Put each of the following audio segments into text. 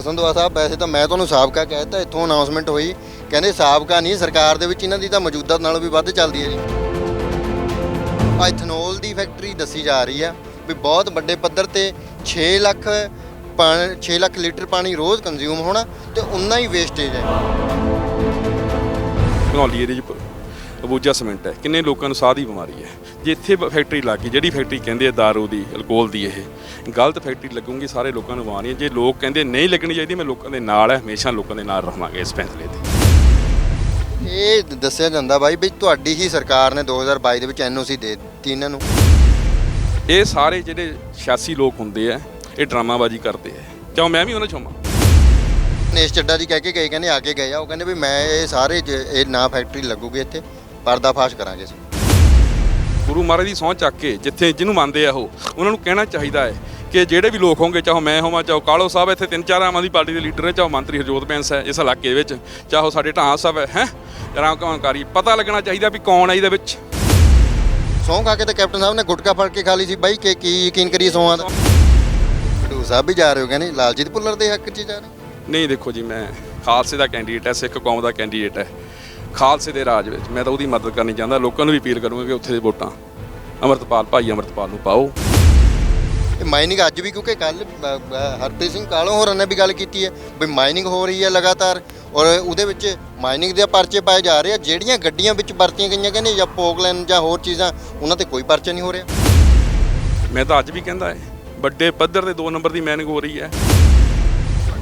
ਸੰਧਵਾ ਸਾਹਿਬ, ਵੈਸੇ ਤਾਂ ਮੈਂ ਤੁਹਾਨੂੰ ਸਾਬਕਾ ਕਹਿਤਾ ਇੱਥੋਂ ਅਨਾਉਂਸਮੈਂਟ ਹੋਈ। ਕਹਿੰਦੇ ਸਾਬਕਾ ਨਹੀਂ, ਸਰਕਾਰ ਦੇ ਵਿੱਚ ਇਹਨਾਂ ਦੀ ਤਾਂ ਮੌਜੂਦਾ ਨਾਲੋਂ ਵੀ ਵੱਧ ਚੱਲਦੀ ਹੈ ਜੀ। ਇਥਨੋਲ ਦੀ ਫੈਕਟਰੀ ਦੱਸੀ ਜਾ ਰਹੀ ਆ ਵੀ ਬਹੁਤ ਵੱਡੇ ਪੱਧਰ ਤੇ 6 ਲੱਖ ਪਾਣੀ 6 ਲੱਖ ਲੀਟਰ ਪਾਣੀ ਰੋਜ਼ ਕੰਜ਼ਿਊਮ ਹੋਣਾ ਤੇ ਉਨਾ ਹੀ ਵੇਸਟੇਜ ਹੈ। ਘਨੌਲੀ ਏਰੀਏ 'ਚ ਅਬੂਜਾ ਸੀਮੈਂਟ ਹੈ। ਕਿੰਨੇ ਲੋਕਾਂ ਨੂੰ ਸਾਹ ਦੀ ਬਿਮਾਰੀ ਹੈ। ਜੇ ਇੱਥੇ ਫੈਕਟਰੀ ਲੱਗ ਗਈ ਜਿਹੜੀ ਫੈਕਟਰੀ ਕਹਿੰਦੇ ਆ दारू ਦੀ ਅਲਕੋਹਲ ਦੀ ਇਹ। ਗਲਤ ਫੈਕਟਰੀ ਲੱਗੂਗੀ ਸਾਰੇ ਲੋਕਾਂ ਨੂੰ ਬਿਮਾਰੀਆਂ ਜੇ ਲੋਕ ਕਹਿੰਦੇ ਨਹੀਂ ਲੱਗਣੀ ਚਾਹੀਦੀ ਮੈਂ ਲੋਕਾਂ ਦੇ ਨਾਲ ਹੈ ਹਮੇਸ਼ਾ ਲੋਕਾਂ ਦੇ ਨਾਲ ਰਹਾਂਗੇ ਇਸ ਫੈਸਲੇ ਤੇ। ਇਹ ਦੱਸਿਆ ਜਾਂਦਾ ਬਾਈ ਵੀ ਤੁਹਾਡੀ ਹੀ ਸਰਕਾਰ ਨੇ 2022 ਦੇ ਵਿੱਚ ਐਨਓਸੀ ਦੇ ਦਿੱਤੀ ਇਹਨਾਂ ਨੂੰ। ਇਹ ਸਾਰੇ ਜਿਹੜੇ 86 ਲੋਕ ਹੁੰਦੇ ਆ ਇਹ ਡਰਾਮਾਬਾਜ਼ੀ ਕਰਦੇ ਆ। ਕਿਉਂ ਮੈਂ ਵੀ ਉਹਨਾਂ ਚੋਂ ਹਾਂ ਨੇਸ਼ ਚੱਡਾ ਜੀ ਕਹਿ ਕੇ ਗਏ ਕਹਿੰਦੇ ਆ ਕੇ ਗਏ ਆ। ਉਹ ਕਹਿੰਦੇ ਵੀ ਮੈਂ ਇਹ ਸਾਰੇ ਇਹ ਨਾ ਫੈਕਟਰੀ ਲੱਗੂਗੀ ਇੱਥੇ। ਪਰਦਾਫਾਸ਼ ਕਰਾਂਗੇ ਅਸੀਂ। ਗੁਰੂ ਮਹਾਰਾਜ ਦੀ ਸਹੁੰ ਚੱਕ ਕੇ ਜਿੱਥੇ ਜਿਹਨੂੰ ਮੰਨਦੇ ਆ ਉਹ ਉਹਨਾਂ ਨੂੰ ਕਹਿਣਾ ਚਾਹੀਦਾ ਹੈ ਕਿ ਜਿਹੜੇ ਵੀ ਲੋਕ ਹੋਣਗੇ ਚਾਹੋ ਮੈਂ ਹੋਵਾਂ ਚਾਹੋ ਕਾਲੋ ਸਾਹਿਬ ਇੱਥੇ ਤਿੰਨ ਚਾਰ ਆਮ ਆਦਮੀ ਪਾਰਟੀ ਦੇ ਲੀਡਰ ਨੇ ਚਾਹੋ ਮੰਤਰੀ ਹਰਜੋਤ ਬੈਂਸ ਹੈ ਇਸ ਇਲਾਕੇ ਵਿੱਚ ਚਾਹੋ ਸਾਡੇ ਢਾਂਸ ਸਾਹਿਬ ਹੈ ਹੈ? ਰਾਮ ਕਮਾਂਕਾਰੀ ਪਤਾ ਲੱਗਣਾ ਚਾਹੀਦਾ ਵੀ ਕੌਣ ਹੈ ਇਹਦੇ ਵਿੱਚ। ਸਹੁੰ ਖਾ ਕੇ ਤਾਂ ਕੈਪਟਨ ਸਾਹਿਬ ਨੇ ਗੁਟਕਾ ਫੜ ਕੇ ਖਾ ਲਈ ਸੀ। ਬਾਈ ਕਿ ਕੀ ਯਕੀਨ ਕਰੀਏ ਸੌਹਾਂ ਦਾ? ਖਡੂਰ ਸਾਹਿਬ ਵੀ ਜਾ ਰਹੇ ਹੋ ਕਹਿੰਦੇ ਲਾਲਜੀਤ ਭੁੱਲਰ ਦੇ ਹੱਕ 'ਚ ਜਾ ਰਹੇ ਨਹੀਂ ਦੇਖੋ ਜੀ ਮੈਂ ਖਾਲਸੇ ਦਾ ਕੈਂਡੀਡੇਟ ਹੈ ਸਿੱਖ ਕੌਮ ਦਾ ਕੈਂਡੀਡੇਟ ਹੈ। ਖਾਲਸੇ ਦੇ ਰਾਜ ਵਿੱਚ। ਮੈਂ ਤਾਂ ਉਹਦੀ ਮਦਦ ਕਰਨੀ ਚਾਹੁੰਦਾ ਲੋਕਾਂ ਨੂੰ ਵੀ ਅਪੀਲ ਕਰੂੰਗਾ ਕਿ ਉੱਥੇ ਦੇ ਵੋਟਾਂ। ਅਮਰਤਪਾਲ ਭਾਈ ਅਮਰਤਪਾਲ ਨੂੰ ਪਾਓ। ਇਹ ਮਾਈਨਿੰਗ ਅੱਜ ਵੀ ਕਿਉਂਕਿ ਕੱਲ ਹਰਪ੍ਰੀਤ ਸਿੰਘ ਕਾਲੋਂ ਹੋਰਾਂ ਨੇ ਵੀ ਗੱਲ ਕੀਤੀ ਹੈ ਵੀ ਮਾਈਨਿੰਗ ਹੋ ਰਹੀ ਹੈ ਲਗਾਤਾਰ। ਔਰ ਉਹਦੇ ਵਿੱਚ ਮਾਈਨਿੰਗ ਦੇ ਪਰਚੇ ਪਾਏ ਜਾ ਰਹੇ ਆ ਜਿਹੜੀਆਂ ਗੱਡੀਆਂ ਵਿੱਚ ਵਰਤੀਆਂ ਗਈਆਂ ਕਹਿੰਦੇ ਜਾਂ ਪੋਕਲੈਨ ਜਾਂ ਹੋਰ ਚੀਜ਼ਾਂ ਉਹਨਾਂ ਤੇ ਕੋਈ ਪਰਚਾ ਨਹੀਂ ਹੋ ਰਿਹਾ। ਮੈਂ ਤਾਂ ਅੱਜ ਵੀ ਕਹਿੰਦਾ ਹੈ ਵੱਡੇ ਪੱਧਰ ਤੇ 2 ਨੰਬਰ ਦੀ ਮੈਨਿੰਗ ਹੋ ਰਹੀ ਹੈ।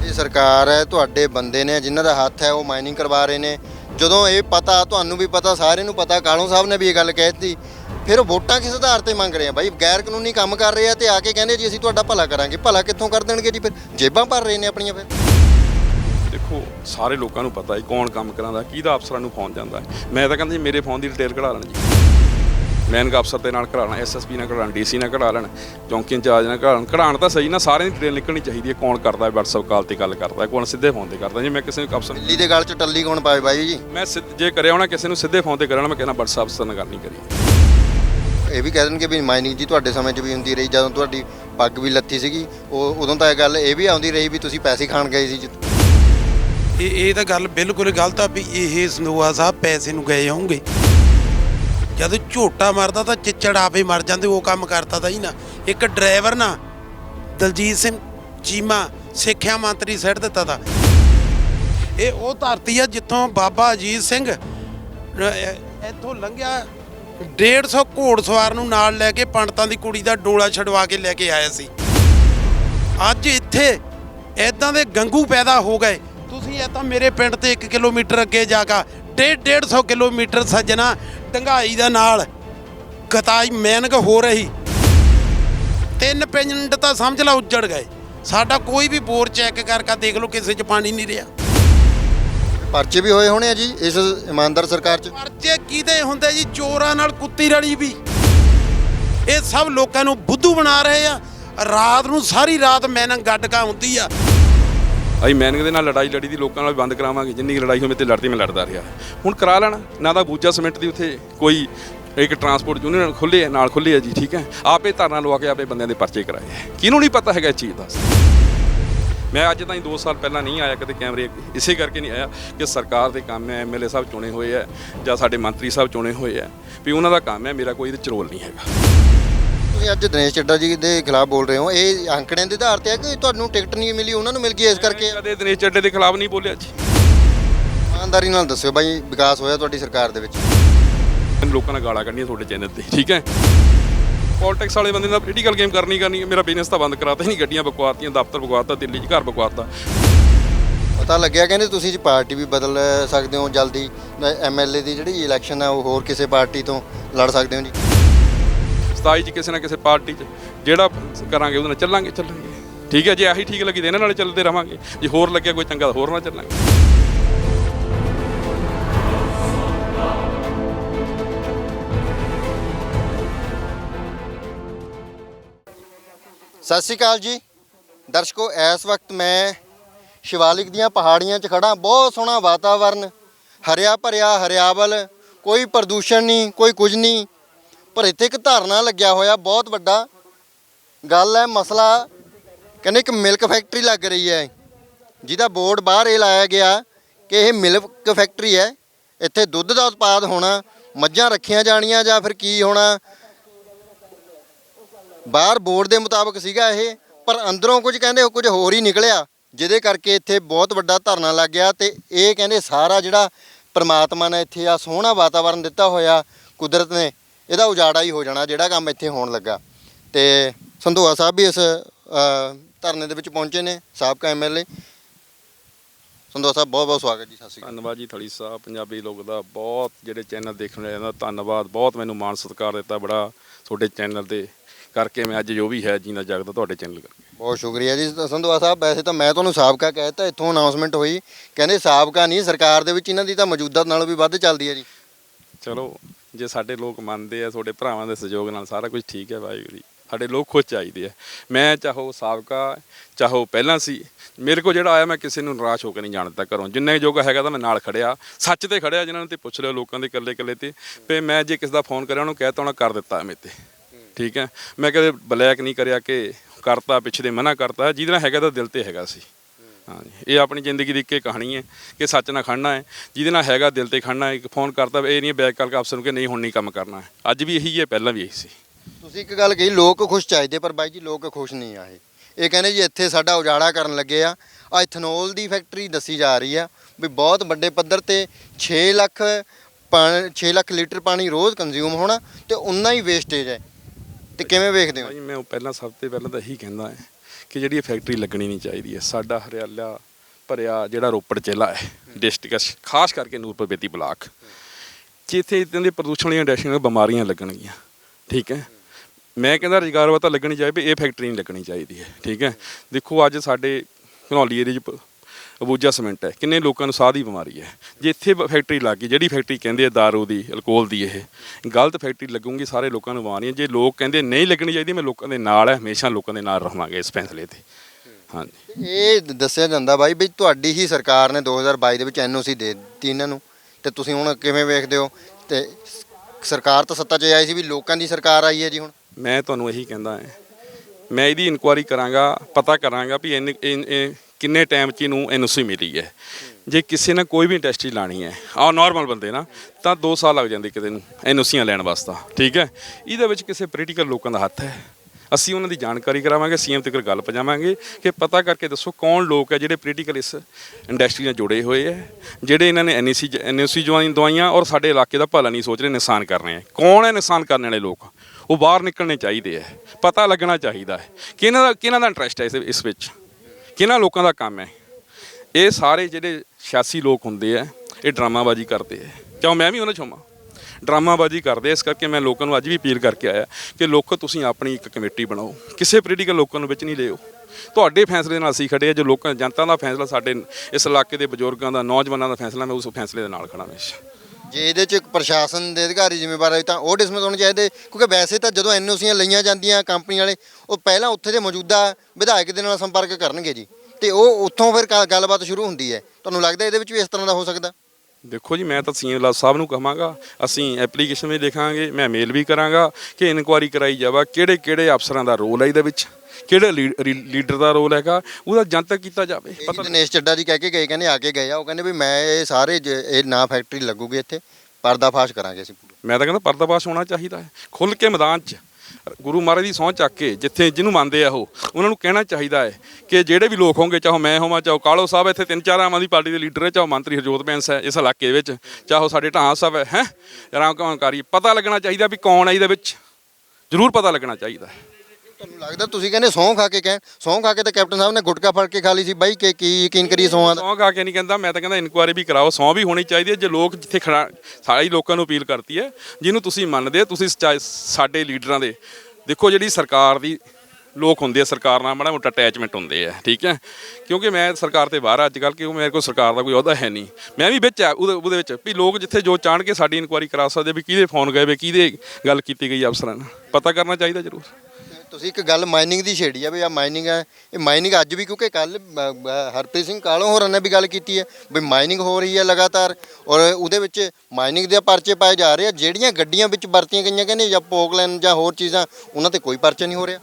ਇਹ ਸਰਕਾਰ ਹੈ ਤੁਹਾਡੇ ਬੰਦੇ ਨੇ ਜਿਨ੍ਹਾਂ ਦਾ ਹੱਥ ਹੈ ਉਹ ਮਾਈਨਿੰਗ ਕਰਵਾ ਰਹੇ ਨੇ। ਜਦੋਂ ਇਹ ਪਤਾ, ਤੁਹਾਨੂੰ ਵੀ ਪਤਾ, ਸਾਰਿਆਂ ਨੂੰ ਪਤਾ, ਕਾਲੋਂ ਸਾਹਿਬ ਨੇ ਵੀ ਇਹ ਗੱਲ ਕਹਿਤੀ ਫਿਰ ਉਹ ਵੋਟਾਂ ਕਿਸ ਆਧਾਰ ਤੇ ਮੰਗ ਰਹੇ ਆ? ਬਾਈ ਗੈਰ ਕਾਨੂੰਨੀ ਕੰਮ ਕਰ ਰਹੇ ਆ ਤੇ ਆ ਕੇ ਕਹਿੰਦੇ ਜੀ, ਅਸੀਂ ਤੁਹਾਡਾ ਭਲਾ ਕਰਾਂਗੇ। ਭਲਾ ਕਿੱਥੋਂ ਕਰ ਦੇਣਗੇ ਜੀ ਫਿਰ? ਜੇਬਾਂ ਭਰ ਰਹੇ ਨੇ ਆਪਣੀਆਂ ਫਿਰ। ਦੇਖੋ, ਸਾਰੇ ਲੋਕਾਂ ਨੂੰ ਪਤਾ ਹੈ ਕੌਣ ਕੰਮ ਕਰਾਂਦਾ ਕਿਹਦਾ ਅਫਸਰਾਂ ਨੂੰ ਫੋਨ ਜਾਂਦਾ ਮੈਂ ਤਾਂ ਕਹਿੰਦਾ ਜੀ, ਮੇਰੇ ਫੋਨ ਦੀ ਡਿਟੇਲ ਕਢਾ ਲੈਣ ਜੀ। ਮੈਨਗ ਅਫਸਰ ਦੇ ਨਾਲ ਕਢਾ ਲੈਣ ਐਸਐਸਪੀ ਨਾਲ ਕਢਾ ਲੈਣ ਡੀਸੀ ਨਾਲ ਕਢਾ ਲੈਣ ਚੌਂਕੀ ਇੰਚਾਰਜ ਨਾਲ ਕਢਾ ਲੈਣ। ਕਢਾਉਣ ਤਾਂ ਸਹੀ ਨਾ ਸਾਰਿਆਂ ਦੀ ਡਿਟੇਲ ਨਿਕਲਣੀ ਚਾਹੀਦੀ ਹੈ ਕੌਣ ਕਰਦਾ ਹੈ WhatsApp ਕਾਲ ਤੇ ਗੱਲ ਕਰਦਾ ਹੈ ਕੌਣ ਸਿੱਧੇ ਫੋਨ ਤੇ ਕਰਦਾ ਜੀ ਮੈਂ ਕਿਸੇ ਨੂੰ ਅਫਸਰ ਦਿੱਲੀ ਦੇ ਗੱਲ 'ਚ ਟੱਲੀ ਕੌਣ ਪਾਵੇ ਬਾਈ ਜੀ? ਮੈਂ ਸਿੱਧ- ਜੇ ਕਰਿਆ ਹੋਣਾ ਕਿਸੇ ਨੂੰ ਸਿੱਧੇ ਫੋਨ ਤੇ ਕਰਾਣਾ ਮੈਂ ਕਹਿੰਦਾ WhatsApp ਅਫਸਰ ਨਾਲ ਗੱਲ ਨਹੀਂ ਕਰੀ ਇਹ ਵੀ ਕਹਿ ਦੇਣਗੇ ਵੀ ਮਾਈਨਿੰਗ ਜੀ ਤੁਹਾਡੇ ਸਮੇਂ 'ਚ ਵੀ ਹੁੰਦੀ ਰਹੀ ਜਦੋਂ ਤੁਹਾਡੀ ਪੱਗ ਵੀ ਲੱਥੀ ਸੀਗੀ ਉਹ ਉਦੋਂ ਤਾਂ ਇਹ ਗੱਲ ਇਹ ਵੀ ਆਉਂਦੀ ਰਹੀ ਵੀ ਤੁਸੀਂ ਪੈਸੇ ਖਾਣ ਗਏ ਸੀ ਜਿੱਤ- ਇਹ ਇਹ ਤਾਂ ਗੱਲ ਬਿਲਕੁਲ ਗਲਤ ਆ ਵੀ ਇਹ ਸੰਦੋਆ ਸਾਹਿਬ ਪੈਸੇ ਨੂੰ ਗਏ ਹੋਣਗੇ। ਜਦੋਂ ਝੋਟਾ ਮਾਰਦਾ ਤਾਂ ਚਿੱਚੜ ਆਪੇ ਮਰ ਜਾਂਦੇ, ਉਹ ਕੰਮ ਕਰਤਾ ਤਾਂ ਹੀ ਨਾ। ਇੱਕ ਡਰਾਈਵਰ ਨਾ, ਦਲਜੀਤ ਸਿੰਘ ਚੀਮਾ, ਸਿੱਖਿਆ ਮੰਤਰੀ ਸਿੱਟ ਦਿੱਤਾ ਤਾਂ। ਇਹ ਉਹ ਧਰਤੀ ਆ ਜਿੱਥੋਂ ਬਾਬਾ ਅਜੀਤ ਸਿੰਘ ਰ- ਇਹ- ਇੱਥੋਂ ਲੰਘਿਆ 150 ਘੋੜਸਵਾਰ ਨੂੰ ਨਾਲ ਲੈ ਕੇ ਪੰਡਤਾਂ ਦੀ ਕੁੜੀ ਦਾ ਡੋਲਾ ਛਡਵਾ ਕੇ ਲੈ ਕੇ ਆਇਆ ਸੀ। ਅੱਜ ਇੱਥੇ ਐਦਾਂ ਦੇ ਗੰਗੂ ਪੈਦਾ ਹੋ ਗਏ। ਤੁਸੀਂ ਇਹ ਤਾਂ ਮੇਰੇ ਪਿੰਡ ਤੇ 1 ਕਿਲੋਮੀਟਰ ਅੱਗੇ ਜਾ ਕੇ 1.5 150 ਕਿਲੋਮੀਟਰ ਸੱਜਣਾ ਡੰਗਾਈ ਦਾ ਨਾਲ ਕਤਾਈ ਮੈਨਕ ਹੋ ਰਹੀ। ਤਿੰਨ ਪਿੰਡ ਤਾਂ ਸਮਝ ਲਾ ਉੱਜੜ ਗਏ। ਸਾਡਾ ਕੋਈ ਵੀ ਬੋਰ ਚੈੱਕ ਕਰਕੇ ਦੇਖ ਲਓ ਕਿਸੇ 'ਚ ਪਾਣੀ ਨਹੀਂ ਰਿਹਾ। ਪਰਚੇ ਵੀ ਹੋਏ ਹੋਣੇ ਆ ਜੀ ਇਸ ਇਮਾਨਦਾਰ ਸਰਕਾਰ 'ਚ। ਪਰਚੇ ਕਿਤੇ ਹੁੰਦੇ ਜੀ ਚੋਰਾਂ ਨਾਲ ਕੁੱਤੀ ਰਲੀ ਵੀ। ਇਹ ਸਭ ਲੋਕਾਂ ਨੂੰ ਬੁੱਧੂ ਬਣਾ ਰਹੇ ਆ। ਰਾਤ ਨੂੰ ਸਾਰੀ ਰਾਤ ਮੈਨਕ ਗੱਡਕਾ ਹੁੰਦੀ ਆ। ਅਸੀਂ ਮੈਨਿੰਗ ਦੇ ਨਾਲ ਲੜਾਈ ਲੜੀ ਦੀ, ਲੋਕਾਂ ਨਾਲ ਬੰਦ ਕਰਾਵਾਂਗੇ। ਜਿੰਨੀ ਕੁ ਲੜਾਈ ਹੋਵੇ ਤੇ ਲੜਦੀ ਮੈਂ ਲੜਦਾ ਰਿਹਾ। ਹੁਣ ਕਰਾ ਲੈਣਾ। ਨਾ ਤਾਂ ਬੂਜਾ ਸੀਮੈਂਟ ਦੀ ਉੱਥੇ ਕੋਈ ਇੱਕ ਟਰਾਂਸਪੋਰਟ ਯੂਨੀਅਨ ਖੁੱਲੇ ਨਾਲ ਖੁੱਲੇ ਆ ਜੀ, ਠੀਕ ਹੈ? ਆਪੇ ਧਰਨਾ ਲਵਾ ਕੇ ਆਪੇ ਬੰਦਿਆਂ ਦੇ ਪਰਚੇ ਕਰਾਏ ਆ। ਕਿਹਨੂੰ ਨਹੀਂ ਪਤਾ ਹੈਗਾ ਇਸ ਚੀਜ਼ ਦਾ? ਮੈਂ ਅੱਜ ਤਾਈਂ 2 ਸਾਲ ਪਹਿਲਾਂ ਨਹੀਂ ਆਇਆ ਕਦੇ ਕੈਮਰੇ ਅੱਗੇ। ਇਸੇ ਕਰਕੇ ਨਹੀਂ ਆਇਆ ਕਿ ਸਰਕਾਰ ਦੇ ਕੰਮ ਹੈ ਐਮਐਲਏ ਸਾਹਿਬ ਚੁਣੇ ਹੋਏ ਆ ਜਾਂ ਸਾਡੇ ਮੰਤਰੀ ਸਾਹਿਬ ਚੁਣੇ ਹੋਏ ਆ ਵੀ ਉਹਨਾਂ ਦਾ ਕੰਮ ਹੈ ਮੇਰਾ ਕੋਈ ਇਹਦੇ ਚ ਰੋਲ ਨਹੀਂ ਹੈਗਾ। ਤੁਸੀਂ ਅੱਜ ਦਿਨੇਸ਼ ਚੱਡਾ ਜੀ ਦੇ ਖਿਲਾਫ ਬੋਲ ਰਹੇ ਹੋ ਇਹ ਅੰਕੜਿਆਂ ਦੇ ਆਧਾਰ ਤੇ ਹੈ ਕਿ ਤੁਹਾਨੂੰ ਟਿਕਟ ਨਹੀਂ ਮਿਲੀ ਉਹਨਾਂ ਨੂੰ ਮਿਲ ਗਈ ਇਸ ਕਰਕੇ? ਕਦੇ ਦਿਨੇਸ਼ ਚੱਡੇ ਦੇ ਖਿਲਾਫ ਨਹੀਂ ਬੋਲਿਆ ਜੀ। ਇਮਾਨਦਾਰੀ ਨਾਲ ਦੱਸਿਓ ਬਾਈ ਵਿਕਾਸ ਹੋਇਆ ਤੁਹਾਡੀ ਸਰਕਾਰ ਦੇ ਵਿੱਚ। ਲੋਕਾਂ ਨਾਲ ਗਾਲਾਂ ਕੱਢਣੀਆਂ ਤੁਹਾਡੇ ਚੈਨਲ ਤੇ ਠੀਕ ਹੈ? ਪੋਲਿਟਿਕਸ ਵਾਲੇ ਬੰਦੇ ਨਾਲ ਪੋਲੀਟੀਕਲ ਗੇਮ ਕਰਨੀ ਕਰਨੀ ਹੈ। ਮੇਰਾ ਬਿਜ਼ਨਸ ਤਾਂ ਬੰਦ ਕਰਾਤਾ ਹੀ ਨਹੀਂ ਗੱਡੀਆਂ ਬਕਵਾਤੀਆਂ ਦਫ਼ਤਰ ਬਕਵਾਤਾ ਦਿੱਲੀ 'ਚ ਘਰ ਬਕਵਾਤਾ। ਪਤਾ ਲੱਗਿਆ ਕਹਿੰਦੇ ਤੁਸੀਂ ਜੀ ਪਾਰਟੀ ਵੀ ਬਦਲ ਸਕਦੇ ਹੋ ਜਲਦੀ ਐਮਐਲਏ ਦੀ ਜਿਹੜੀ ਇਲੈਕਸ਼ਨ ਹੈ ਉਹ ਹੋਰ ਕਿਸੇ ਪਾਰਟੀ ਤੋਂ ਲੜ ਸਕਦੇ ਹੋ ਜੀ। 27 'ਚ ਕਿਸੇ ਨਾ ਕਿਸੇ ਪਾਰਟੀ 'ਚ, ਜਿਹੜਾ ਕਰਾਂਗੇ ਉਹਦੇ ਨਾਲ ਚੱਲਾਂਗੇ ਚੱਲਾਂਗੇ। ਠੀਕ ਹੈ, ਜੇ ਆਹੀ ਠੀਕ ਲੱਗੀ ਤੇ ਇਹਨਾਂ ਨਾਲ ਚੱਲਦੇ ਰਵਾਂਗੇ। ਜੇ ਹੋਰ ਲੱਗਿਆ ਕੋਈ ਚੰਗਾ ਹੋਰ ਨਾਲ ਚੱਲਾਂਗੇ। ਸਤਿ ਸ਼੍ਰੀ ਅਕਾਲ ਜੀ। ਦਰਸ਼ਕੋ, ਇਸ ਵਕਤ ਮੈਂ ਸ਼ਿਵਾਲਿਕ ਦੀਆਂ ਪਹਾੜੀਆਂ 'ਚ ਖੜਾ ਬਹੁਤ ਸੋਹਣਾ ਵਾਤਾਵਰਨ, ਹਰਿਆ ਭਰਿਆ, ਹਰਿਆਵਲ, ਕੋਈ ਪ੍ਰਦੂਸ਼ਣ ਨਹੀਂ, ਕੋਈ ਕੁਝ ਨਹੀਂ। ਪਰ ਇੱਥੇ ਇੱਕ ਧਰਨਾ ਲੱਗਿਆ ਹੋਇਆ, ਬਹੁਤ ਵੱਡਾ। ਗੱਲ ਹੈ, ਮਸਲਾ ਕਹਿੰਦੇ ਇੱਕ ਮਿਲਕ ਫੈਕਟਰੀ ਲੱਗ ਰਹੀ ਹੈ। ਜਿਹਦਾ ਬੋਰਡ ਬਾਹਰ ਇਹ ਲਾਇਆ ਗਿਆ ਕਿ ਇਹ ਮਿਲਕ ਫੈਕਟਰੀ ਹੈ। ਇੱਥੇ ਦੁੱਧ ਦਾ ਉਤਪਾਦ ਹੋਣਾ, ਮੱਝਾਂ ਰੱਖੀਆਂ ਜਾਣੀਆਂ ਜਾਂ ਫਿਰ ਕੀ ਹੋਣਾ। ਬਾਹਰ ਬੋਰਡ ਦੇ ਮੁਤਾਬਕ ਸੀਗਾ ਇਹ, ਪਰ ਅੰਦਰੋਂ ਕੁਝ ਕਹਿੰਦੇ ਕੁਝ ਹੋਰ ਹੀ ਨਿਕਲਿਆ, ਜਿਹਦੇ ਕਰਕੇ ਇੱਥੇ ਬਹੁਤ ਵੱਡਾ ਧਰਨਾ ਲੱਗ ਗਿਆ ਤੇ ਇਹ ਕਹਿੰਦੇ ਸਾਰਾ ਜਿਹੜਾ ਪਰਮਾਤਮਾ ਨੇ ਇੱਥੇ ਆ ਸੋਹਣਾ ਵਾਤਾਵਰਨ ਦਿੱਤਾ ਹੋਇਆ ਕੁਦਰਤ ਨੇ। ਇਹਦਾ ਉਜਾੜਾ ਹੀ ਹੋ ਜਾਣਾ ਜਿਹੜਾ ਕੰਮ ਇੱਥੇ ਹੋਣ ਲੱਗਾ। ਤੇ ਸੰਧੂਆ ਸਾਹਿਬ ਵੀ ਇਸ ਧਰਨੇ ਦੇ ਵਿੱਚ ਪਹੁੰਚੇ ਨੇ ਸਾਬਕਾ ਐਮਐਲਏ ਸੰਧੂਆ ਸਾਹਿਬ ਬਹੁਤ ਬਹੁਤ ਸਵਾਗਤ ਜੀ ਸਤਿ ਸ਼੍ਰੀ ਅਕਾਲ। ਧੰਨਵਾਦ ਜੀ ਥਲੀ ਸਾਹਿਬ ਪੰਜਾਬੀ ਲੋਕ ਦਾ ਬਹੁਤ ਜਿਹੜੇ ਚੈਨਲ ਦੇਖਣ ਵਾਲਿਆਂ ਦਾ ਧੰਨਵਾਦ ਬਹੁਤ ਮੈਨੂੰ ਮਾਣ ਸਤਿਕਾਰ ਦਿੱਤਾ ਬੜਾ ਤੁਹਾਡੇ ਚੈਨਲ ਤੇ। ਕਰਕੇ ਮੈਂ ਅੱਜ ਜੋ ਵੀ ਹੈ ਜੀਂਦਾ ਜਗਦਾ ਤੁਹਾਡੇ ਚੈਨਲ ਕਰਕੇ। ਬਹੁਤ ਸ਼ੁਕਰੀਆ ਜੀ ਸੰਧੂਆ ਸਾਹਿਬ ਵੈਸੇ ਤਾਂ ਮੈਂ ਤੁਹਾਨੂੰ ਸਾਬਕਾ ਕਹਿਤਾ ਇੱਥੋਂ ਅਨਾਉਂਸਮੈਂਟ ਹੋਈ। ਕਹਿੰਦੇ ਸਾਬਕਾ ਨਹੀਂ ਸਰਕਾਰ ਦੇ ਵਿੱਚ ਇਹਨਾਂ ਦੀ ਤਾਂ ਮੌਜੂਦਾ ਨਾਲੋਂ ਵੀ ਵੱਧ ਚੱਲਦੀ ਹੈ ਜੀ। ਚਲੋ ਜੇ ਸਾਡੇ ਲੋਕ ਮੰਨਦੇ ਆ, ਤੁਹਾਡੇ ਭਰਾਵਾਂ ਦੇ ਸਹਿਯੋਗ ਨਾਲ ਸਾਰਾ ਕੁਝ ਠੀਕ ਹੈ ਵਾਹਿਗੁਰੂ ਜੀ। ਸਾਡੇ ਲੋਕ ਖੁਸ਼ ਚਾਹੀਦੇ ਆ। ਮੈਂ ਚਾਹੋ ਸਾਬਕਾ, ਚਾਹੋ ਪਹਿਲਾਂ ਸੀ, ਮੇਰੇ ਕੋਲ ਜਿਹੜਾ ਆਇਆ ਮੈਂ ਕਿਸੇ ਨੂੰ ਨਿਰਾਸ਼ ਹੋ ਕੇ ਨਹੀਂ ਜਾਣ ਦਿੱਤਾ ਘਰੋਂ। ਜਿੰਨੇ ਜੋਗਾ ਹੈਗਾ ਤਾਂ ਮੈਂ ਨਾਲ ਖੜਿਆ। ਸੱਚ ਤੇ ਖੜਿਆ, ਜਿਨ੍ਹਾਂ ਨੂੰ ਤੇ ਪੁੱਛ ਲਿਓ ਲੋਕਾਂ ਦੇ ਇਕੱਲੇ ਇਕੱਲੇ ਤੇ। ਤੇ ਮੈਂ ਜੇ ਕਿਸੇ ਦਾ ਫੋਨ ਕਰਿਆ, ਉਹਨੂੰ ਕਹਿਤਾ ਉਹਨਾਂ ਕਰ ਦਿੱਤਾ ਮੇਰੇ ਤੇ। ਠੀਕ ਹੈ? ਮੈਂ ਕਦੇ ਬਲੈਕ ਨਹੀਂ ਕਰਿਆ ਕਿ ਕਰਤਾ, ਪਿੱਛੇ ਦੇ ਮਨਾ ਕਰਤਾ। ਜਿਹਦੇ ਨਾਲ ਹੈਗਾ ਤਾਂ ਦਿਲ ਤੇ ਹੈਗਾ ਸੀ। ਹਾਂਜੀ। ਇਹ ਆਪਣੀ ਜ਼ਿੰਦਗੀ ਦੀ ਇੱਕ ਕਹਾਣੀ ਹੈ ਕਿ ਸੱਚ ਨਾਲ ਖੜਨਾ ਹੈ ਜਿਹਦੇ ਨਾਲ ਹੈਗਾ ਦਿਲ ਤੇ ਖੜਨਾ ਹੈ ਇੱਕ ਫੋਨ ਕਰਤਾ ਇਹ ਨਹੀਂ ਬੈਕ ਕਰਕੇ ਅਫਸਰ ਨੂੰ ਕਿ ਨਹੀਂ ਹੁਣ ਨਹੀਂ ਕੰਮ ਕਰਨਾ ਹੈ। ਅੱਜ ਵੀ ਇਹੀ ਹੈ ਪਹਿਲਾਂ ਵੀ ਇਹੀ ਸੀ। ਤੁਸੀਂ ਇੱਕ ਗੱਲ ਕਹੀ ਲੋਕ ਖੁਸ਼ ਚਾਹੀਦੇ ਪਰ ਬਾਈ ਜੀ ਲੋਕ ਖੁਸ਼ ਨਹੀਂ ਆ ਇਹ। ਇਹ ਕਹਿੰਦੇ ਜੀ ਇੱਥੇ ਸਾਡਾ ਉਜਾੜਾ ਕਰਨ ਲੱਗੇ ਆ ਆ ਇਥਨੋਲ ਦੀ ਫੈਕਟਰੀ ਦੱਸੀ ਜਾ ਰਹੀ ਆ ਵੀ ਬਹੁਤ ਵੱਡੇ ਪੱਧਰ ਤੇ 6 ਲੱਖ 6 ਲੱਖ ਲੀਟਰ ਪਾਣੀ ਰੋਜ਼ ਕੰਜ਼ਿਊਮ ਹੋਣਾ ਤੇ ਉਨਾ ਹੀ ਵੇਸਟੇਜ ਹੈ। ਤੇ ਕਿਵੇਂ ਵੇਖਦੇ ਹੋ? ਭਾਈ ਮੈਂ ਉਹ ਪਹਿਲਾਂ ਸਭ ਤੋਂ ਪਹਿਲਾਂ ਤਾਂ ਇਹੀ ਕਹਿੰਦਾ ਹੈ ਕਿ ਜਿਹੜੀ ਇਹ ਫੈਕਟਰੀ ਲੱਗਣੀ ਨਹੀਂ ਚਾਹੀਦੀ ਹੈ। ਸਾਡਾ ਹਰਿਆਲਾ ਭਰਿਆ ਜਿਹੜਾ ਰੋਪੜ ਜ਼ਿਲ੍ਹਾ ਹੈ ਡਿਸਟ੍ਰਿਕਟ ਖਾਸ ਕਰਕੇ ਨੂਰਪੁਰ ਬੇਦੀ ਬਲਾਕ। ਜਿੱਥੇ ਇਦਾਂ ਦੇ ਪ੍ਰਦੂਸ਼ਣ ਵਾਲੀਆਂ ਇੰਡਸਟਰੀਆਂ ਨਾਲ ਬਿਮਾਰੀਆਂ ਲੱਗਣਗੀਆਂ, ਠੀਕ ਹੈ? ਮੈਂ ਕਹਿੰਦਾ ਰੁਜ਼ਗਾਰ ਤਾਂ ਲੱਗਣੀ ਚਾਹੀਦੀ, ਇਹ ਫੈਕਟਰੀ ਨਹੀਂ ਲੱਗਣੀ ਚਾਹੀਦੀ ਹੈ, ਠੀਕ ਹੈ? ਦੇਖੋ, ਅੱਜ ਸਾਡੇ ਘਨੌਲੀ ਏਰੀਏ 'ਚ ਅਬੂਜਾ ਸੀਮੈਂਟ ਹੈ। ਕਿੰਨੇ ਲੋਕਾਂ ਨੂੰ ਸਾਹ ਦੀ ਬਿਮਾਰੀ ਹੈ। ਜੇ ਇੱਥੇ ਫੈਕਟਰੀ ਲੱਗ ਗਈ ਜਿਹੜੀ ਫੈਕਟਰੀ ਕਹਿੰਦੇ ਆ ਦਾਰੂ ਦੀ ਅਲਕੋਹਲ ਦੀ ਇਹ ਗਲਤ ਫੈਕਟਰੀ ਲੱਗੂਗੀ ਸਾਰੇ ਲੋਕਾਂ ਨੂੰ ਬਿਮਾਰੀਆਂ ਜੇ ਲੋਕ ਕਹਿੰਦੇ ਨਹੀਂ ਲੱਗਣੀ ਚਾਹੀਦੀ ਮੈਂ ਲੋਕਾਂ ਦੇ ਨਾਲ ਹੈ ਹਮੇਸ਼ਾ ਲੋਕਾਂ ਦੇ ਨਾਲ ਰਹਾਂਗੇ ਇਸ ਫੈਸਲੇ ਤੇ। ਹਾਂਜੀ। ਇਹ ਦੱਸਿਆ ਜਾਂਦਾ ਬਾਈ ਵੀ ਤੁਹਾਡੀ ਹੀ ਸਰਕਾਰ ਨੇ 2022 ਦੇ ਵਿੱਚ ਐਨਓਸੀ ਦੇ ਦਿੱਤੀ ਇਹਨਾਂ ਨੂੰ। ਤੇ ਤੁਸੀਂ ਹੁਣ ਕਿਵੇਂ ਵੇਖਦੇ ਹੋ? ਤੇ ਸਰਕਾਰ ਤਾਂ ਸੱਤਾ 'ਚ ਆਈ ਸੀ ਵੀ ਲੋਕਾਂ ਦੀ ਸਰਕਾਰ ਆਈ ਹੈ ਜੀ ਹੁਣ। ਮੈਂ ਤੁਹਾਨੂੰ ਇਹੀ ਕਹਿੰਦਾ ਹਾਂ। ਮੈਂ ਇਹਦੀ ਇਨਕੁਆਇਰੀ ਕਰਾਂਗਾ ਪਤਾ ਕਰਾਂਗਾ ਵੀ ਇਹ ਕਿੰਨੇ ਟਾਈਮ 'ਚ ਇਹਨੂੰ ਐਨਓਸੀ ਮਿਲੀ ਹੈ। ਜੇ ਕਿਸੇ ਨੇ ਕੋਈ ਵੀ ਇੰਡਸਟਰੀ ਲਾਣੀ ਹੈ ਆ ਨਾਰਮਲ ਬੰਦੇ ਨਾ, ਤਾਂ 2 ਸਾਲ ਲੱਗ ਜਾਂਦੇ ਕਿਤੇ ਨੂੰ ਐਨਓਸੀਆਂ ਲੈਣ ਵਾਸਤੇ, ਠੀਕ ਹੈ? ਇਹਦੇ ਵਿੱਚ ਕਿਸੇ ਪੋਲੀਟੀਕਲ ਲੋਕਾਂ ਦਾ ਹੱਥ ਹੈ। ਅਸੀਂ ਉਹਨਾਂ ਦੀ ਜਾਣਕਾਰੀ ਕਰਾਵਾਂਗੇ, ਸੀਐਮ ਤੱਕ ਗੱਲ ਪਹੁੰਚਾਵਾਂਗੇ ਕਿ ਪਤਾ ਕਰਕੇ ਦੱਸੋ ਕੌਣ ਲੋਕ ਹੈ ਜਿਹੜੇ ਪੋਲੀਟੀਕਲ ਇਸ ਇੰਡਸਟਰੀ ਨਾਲ ਜੁੜੇ ਹੋਏ ਹੈ, ਜਿਹੜੇ ਇਹਨਾਂ ਨੇ ਐਨਏਸੀ ਐਨਓਸੀ ਜਵਾਈਨ ਦਵਾਈਆਂ ਔਰ ਸਾਡੇ ਇਲਾਕੇ ਦਾ ਭਲਾ ਨਹੀਂ ਸੋਚ ਰਹੇ, ਨਿਸ਼ਾਨ ਕਰ ਰਹੇ ਹੈ। ਕੌਣ ਹੈ ਨਿਸ਼ਾਨ ਕਰਨ ਵਾਲੇ ਲੋਕ? ਉਹ ਬਾਹਰ ਨਿਕਲਣੇ ਚਾਹੀਦੇ ਹੈ, ਪਤਾ ਲੱਗਣਾ ਚਾਹੀਦਾ ਹੈ। ਕਿ ਇਹਨਾਂ ਦਾ, ਕਿਹਨਾਂ ਦਾ ਇੰਟਰਸਟ ਹੈ ਇਸ ਇਸ ਵਿੱਚ? ਕਿਹਨਾਂ ਲੋਕਾਂ ਦਾ ਕੰਮ ਹੈ? ਇਹ ਸਾਰੇ ਜਿਹੜੇ ਸਿਆਸੀ ਲੋਕ ਹੁੰਦੇ ਆ, ਇਹ ਡਰਾਮਾਬਾਜ਼ੀ ਕਰਦੇ ਆ। ਚਾਹੋ ਮੈਂ ਵੀ ਉਹਨਾਂ ਚੋਂ ਹਾਂ। ਡਰਾਮਾਬਾਜ਼ੀ ਕਰਦੇ ਇਸ ਕਰਕੇ ਮੈਂ ਲੋਕਾਂ ਨੂੰ ਅੱਜ ਵੀ ਅਪੀਲ ਕਰਕੇ ਆਇਆ ਕਿ ਲੋਕ, ਤੁਸੀਂ ਆਪਣੀ ਇੱਕ ਕਮੇਟੀ ਬਣਾਓ। ਕਿਸੇ ਪੋਲੀਟੀਕਲ ਲੋਕਾਂ ਨੂੰ ਵਿੱਚ ਨਹੀਂ ਲਿਓ। ਤੁਹਾਡੇ ਫੈਸਲੇ ਨਾਲ ਅਸੀਂ ਖੜੇ ਆ, ਜੋ ਲੋਕਾਂ, ਜਨਤਾ ਦਾ ਫੈਸਲਾ ਸਾਡੇ, ਇਸ ਇਲਾਕੇ ਦੇ ਬਜ਼ੁਰਗਾਂ ਦਾ, ਨੌਜਵਾਨਾਂ ਦਾ ਫੈਸਲਾ, ਮੈਂ ਉਸ ਫੈਸਲੇ ਦੇ ਨਾਲ ਖੜਾ ਹਮੇਸ਼ਾ। ਜੇ ਇਹਦੇ 'ਚ ਪ੍ਰਸ਼ਾਸਨ ਦੇ ਅਧਿਕਾਰੀ ਜ਼ਿੰਮੇਵਾਰ ਹੈ ਤਾਂ ਉਹ ਡਿਸਮਿਸ ਹੋਣੇ ਚਾਹੀਦੇ, ਕਿਉਂਕਿ ਵੈਸੇ ਤਾਂ ਜਦੋਂ ਐਨਓਸੀਆਂ ਲਈਆਂ ਜਾਂਦੀਆਂ ਕੰਪਨੀ ਵਾਲੇ, ਉਹ ਪਹਿਲਾਂ ਉੱਥੇ ਦੇ ਮੌਜੂਦਾ ਵਿਧਾਇਕ ਦੇ ਨਾਲ ਸੰਪਰਕ ਕਰਨਗੇ ਜੀ। ਤੇ ਉਹ ਉੱਥੋਂ ਫਿਰ ਕ, ਗੱਲਬਾਤ ਸ਼ੁਰੂ ਹੁੰਦੀ ਹੈ। ਤੁਹਾਨੂੰ ਲੱਗਦਾ ਇਹਦੇ ਵਿੱਚ ਵੀ ਇਸ ਤਰ੍ਹਾਂ ਦਾ ਹੋ ਸਕਦਾ? ਦੇਖੋ ਜੀ ਮੈਂ ਤਾਂ ਸੀਐਮ ਲਾ ਸਾਹਿਬ ਨੂੰ ਕਹਾਂਗਾ ਅਸੀਂ ਐਪਲੀਕੇਸ਼ਨ ਵੀ ਲਿਖਾਂਗੇ ਮੈਂ ਮੇਲ ਵੀ ਕਰਾਂਗਾ ਕਿ ਇਨਕੁਆਇਰੀ ਕਰਾਈ ਜਾਵਾ ਕਿਹੜੇ ਕਿਹੜੇ ਅਫਸਰਾਂ ਦਾ ਰੋਲ ਹੈ ਇਹਦੇ ਵਿੱਚ ਕਿਹੜੇ ਲੀਡਰ ਦਾ ਰੋਲ ਹੈਗਾ ਉਹਦਾ ਜਨਤਕ ਕੀਤਾ ਜਾਵੇ। ਪਤਾ ਦਿਨੇਸ਼ ਚੱਡਾ ਜੀ ਕਹਿ ਕੇ ਗਏ ਕਹਿੰਦੇ ਆ ਕੇ ਗਏ ਆ ਉਹ ਕਹਿੰਦੇ ਵੀ ਮੈਂ ਇਹ ਸਾਰੇ ਇਹ ਨਾ ਫੈਕਟਰੀ ਲੱਗੂਗੀ ਇੱਥੇ ਪਰਦਾਫਾਸ਼ ਕਰਾਂਗੇ ਅਸੀਂ ਮੈਂ ਤਾਂ ਕਹਿੰਦਾ ਪਰਦਾਫਾਸ਼ ਹੋਣਾ ਚਾਹੀਦਾ ਹੈ। ਖੁੱਲ ਕੇ ਮੈਦਾਨ 'ਚ ਗੁਰੂ ਮਹਾਰਾਜ ਦੀ ਸਹੁੰ ਚੱਕ ਕੇ ਜਿੱਥੇ ਜਿਹਨੂੰ ਮੰਨਦੇ ਆ ਉਹ, ਉਹਨਾਂ ਨੂੰ ਕਹਿਣਾ ਚਾਹੀਦਾ ਹੈ ਕਿ ਜਿਹੜੇ ਵੀ ਲੋਕ ਹੋਣਗੇ, ਚਾਹੋ ਮੈਂ ਹੋਵਾਂ, ਚਾਹੋ ਕਾਲੋ ਸਾਹਿਬ ਇੱਥੇ ਤਿੰਨ ਚਾਰ ਆਮ ਆਦਮੀ ਪਾਰਟੀ ਦੇ ਲੀਡਰ ਹੈ, ਚਾਹੋ ਮੰਤਰੀ ਹਰਜੋਤ ਬੈਂਸ ਹੈ, ਇਸ ਇਲਾਕੇ ਦੇ ਵਿੱਚ, ਚਾਹੋ ਸਾਡੇ ਢਾਂਸ ਸਾਹਿਬ ਹੈ ਹੈ? ਰਾਮ ਕਮਾਂਕਾਰੀ ਪਤਾ ਲੱਗਣਾ ਚਾਹੀਦਾ ਵੀ ਕੌਣ ਹੈ ਇਹਦੇ ਵਿੱਚ। ਜ਼ਰੂਰ ਪਤਾ ਲੱਗਣਾ ਚਾਹੀਦਾ ਤੁਹਾਨੂੰ ਲੱਗਦਾ ਤੁਸੀਂ ਕਹਿੰਦੇ ਸਹੁੰ ਖਾ ਕੇ ਕਹਿ ਸਹੁੰ ਖਾ ਕੇ ਤਾਂ ਕੈਪਟਨ ਸਾਹਿਬ ਨੇ ਗੁਟਕਾ ਫੜ ਕੇ ਖਾ ਲਈ ਸੀ। ਬਾਈ ਕਿ ਕੀ ਯਕੀਨ ਕਰੀਏ ਸਹੁੰਆਂ ਦਾ? ਸੌਂ ਗਾ ਕੇ ਨਹੀਂ ਕਹਿੰਦਾ ਮੈਂ ਤਾਂ ਕਹਿੰਦਾ ਇਨਕੁਆਇਰੀ ਵੀ ਕਰਾਓ। ਸੌਂ ਵੀ ਹੋਣੀ ਚਾਹੀਦੀ ਹੈ ਜੇ ਲੋਕ ਜਿੱਥੇ ਖੜਾ ਸਾਰੇ ਹੀ ਲੋਕਾਂ ਨੂੰ ਅਪੀਲ ਕਰਤੀ ਹੈ ਜਿਹਨੂੰ ਤੁਸੀਂ ਮੰਨਦੇ ਹੋ ਤੁਸੀਂ ਸਚਾਈ- ਸਾਡੇ ਲੀਡਰਾਂ ਦੇ। ਦੇਖੋ ਜਿਹੜੀ ਸਰਕਾਰ ਦੀ ਲੋਕ ਹੁੰਦੇ ਆ ਸਰਕਾਰ ਨਾਲ ਮਾੜਾ ਮੋਟਾ ਅਟੈਚਮੈਂਟ ਹੁੰਦੇ ਆ ਠੀਕ ਹੈ? ਕਿਉਂਕਿ ਮੈਂ ਸਰਕਾਰ ਤੇ ਬਾਹਰ ਆ ਅੱਜ ਕੱਲ੍ਹ ਕਿਉਂਕਿ ਮੇਰੇ ਕੋਲ ਸਰਕਾਰ ਦਾ ਕੋਈ ਅਹੁਦਾ ਹੈ ਨਹੀਂ। ਮੈਂ ਵੀ ਵਿੱਚ ਆ ਉਹਦੇ ਉਹਦੇ ਵਿੱਚ ਵੀ ਲੋਕ ਜਿੱਥੇ ਜੋ ਚਾਹਣ ਕੇ ਸਾਡੀ ਇਨਕੁਆਇਰੀ ਕਰਾ ਸਕਦੇ ਵੀ ਕਿਹਦੇ ਫੋਨ ਗਏ ਵੀ ਕਿਹਦੇ ਗੱਲ ਕੀਤੀ ਗਈ ਅਫਸਰਾਂ ਨਾਲ। ਪਤਾ ਕਰਨਾ ਚਾਹੀਦਾ ਜ਼ਰੂਰ। ਤੁਸੀਂ ਇੱਕ ਗੱਲ ਮਾਈਨਿੰਗ ਦੀ ਛੇੜੀ ਆ ਵੀ ਆ ਮਾਈਨਿੰਗ ਹੈ ਇਹ ਮਾਈਨਿੰਗ ਅੱਜ ਵੀ ਕਿਉਂਕਿ ਕੱਲ ਹਰਪ੍ਰੀਤ ਸਿੰਘ ਕਾਲੋਂ ਹੋਰਾਂ ਨੇ ਵੀ ਗੱਲ ਕੀਤੀ ਹੈ ਵੀ ਮਾਈਨਿੰਗ ਹੋ ਰਹੀ ਹੈ ਲਗਾਤਾਰ ਔਰ ਉਹਦੇ ਵਿੱਚ ਮਾਈਨਿੰਗ ਦੇ ਪਰਚੇ ਪਾਏ ਜਾ ਰਹੇ ਆ, ਜਿਹੜੀਆਂ ਗੱਡੀਆਂ ਵਿੱਚ ਵਰਤੀਆਂ ਗਈਆਂ ਕਹਿੰਦੇ ਜਾਂ ਪੋਕਲੈਨ ਜਾਂ ਹੋਰ ਚੀਜ਼ਾਂ, ਉਹਨਾਂ ਤੇ ਕੋਈ ਪਰਚਾ ਨਹੀਂ ਹੋ ਰਿਹਾ।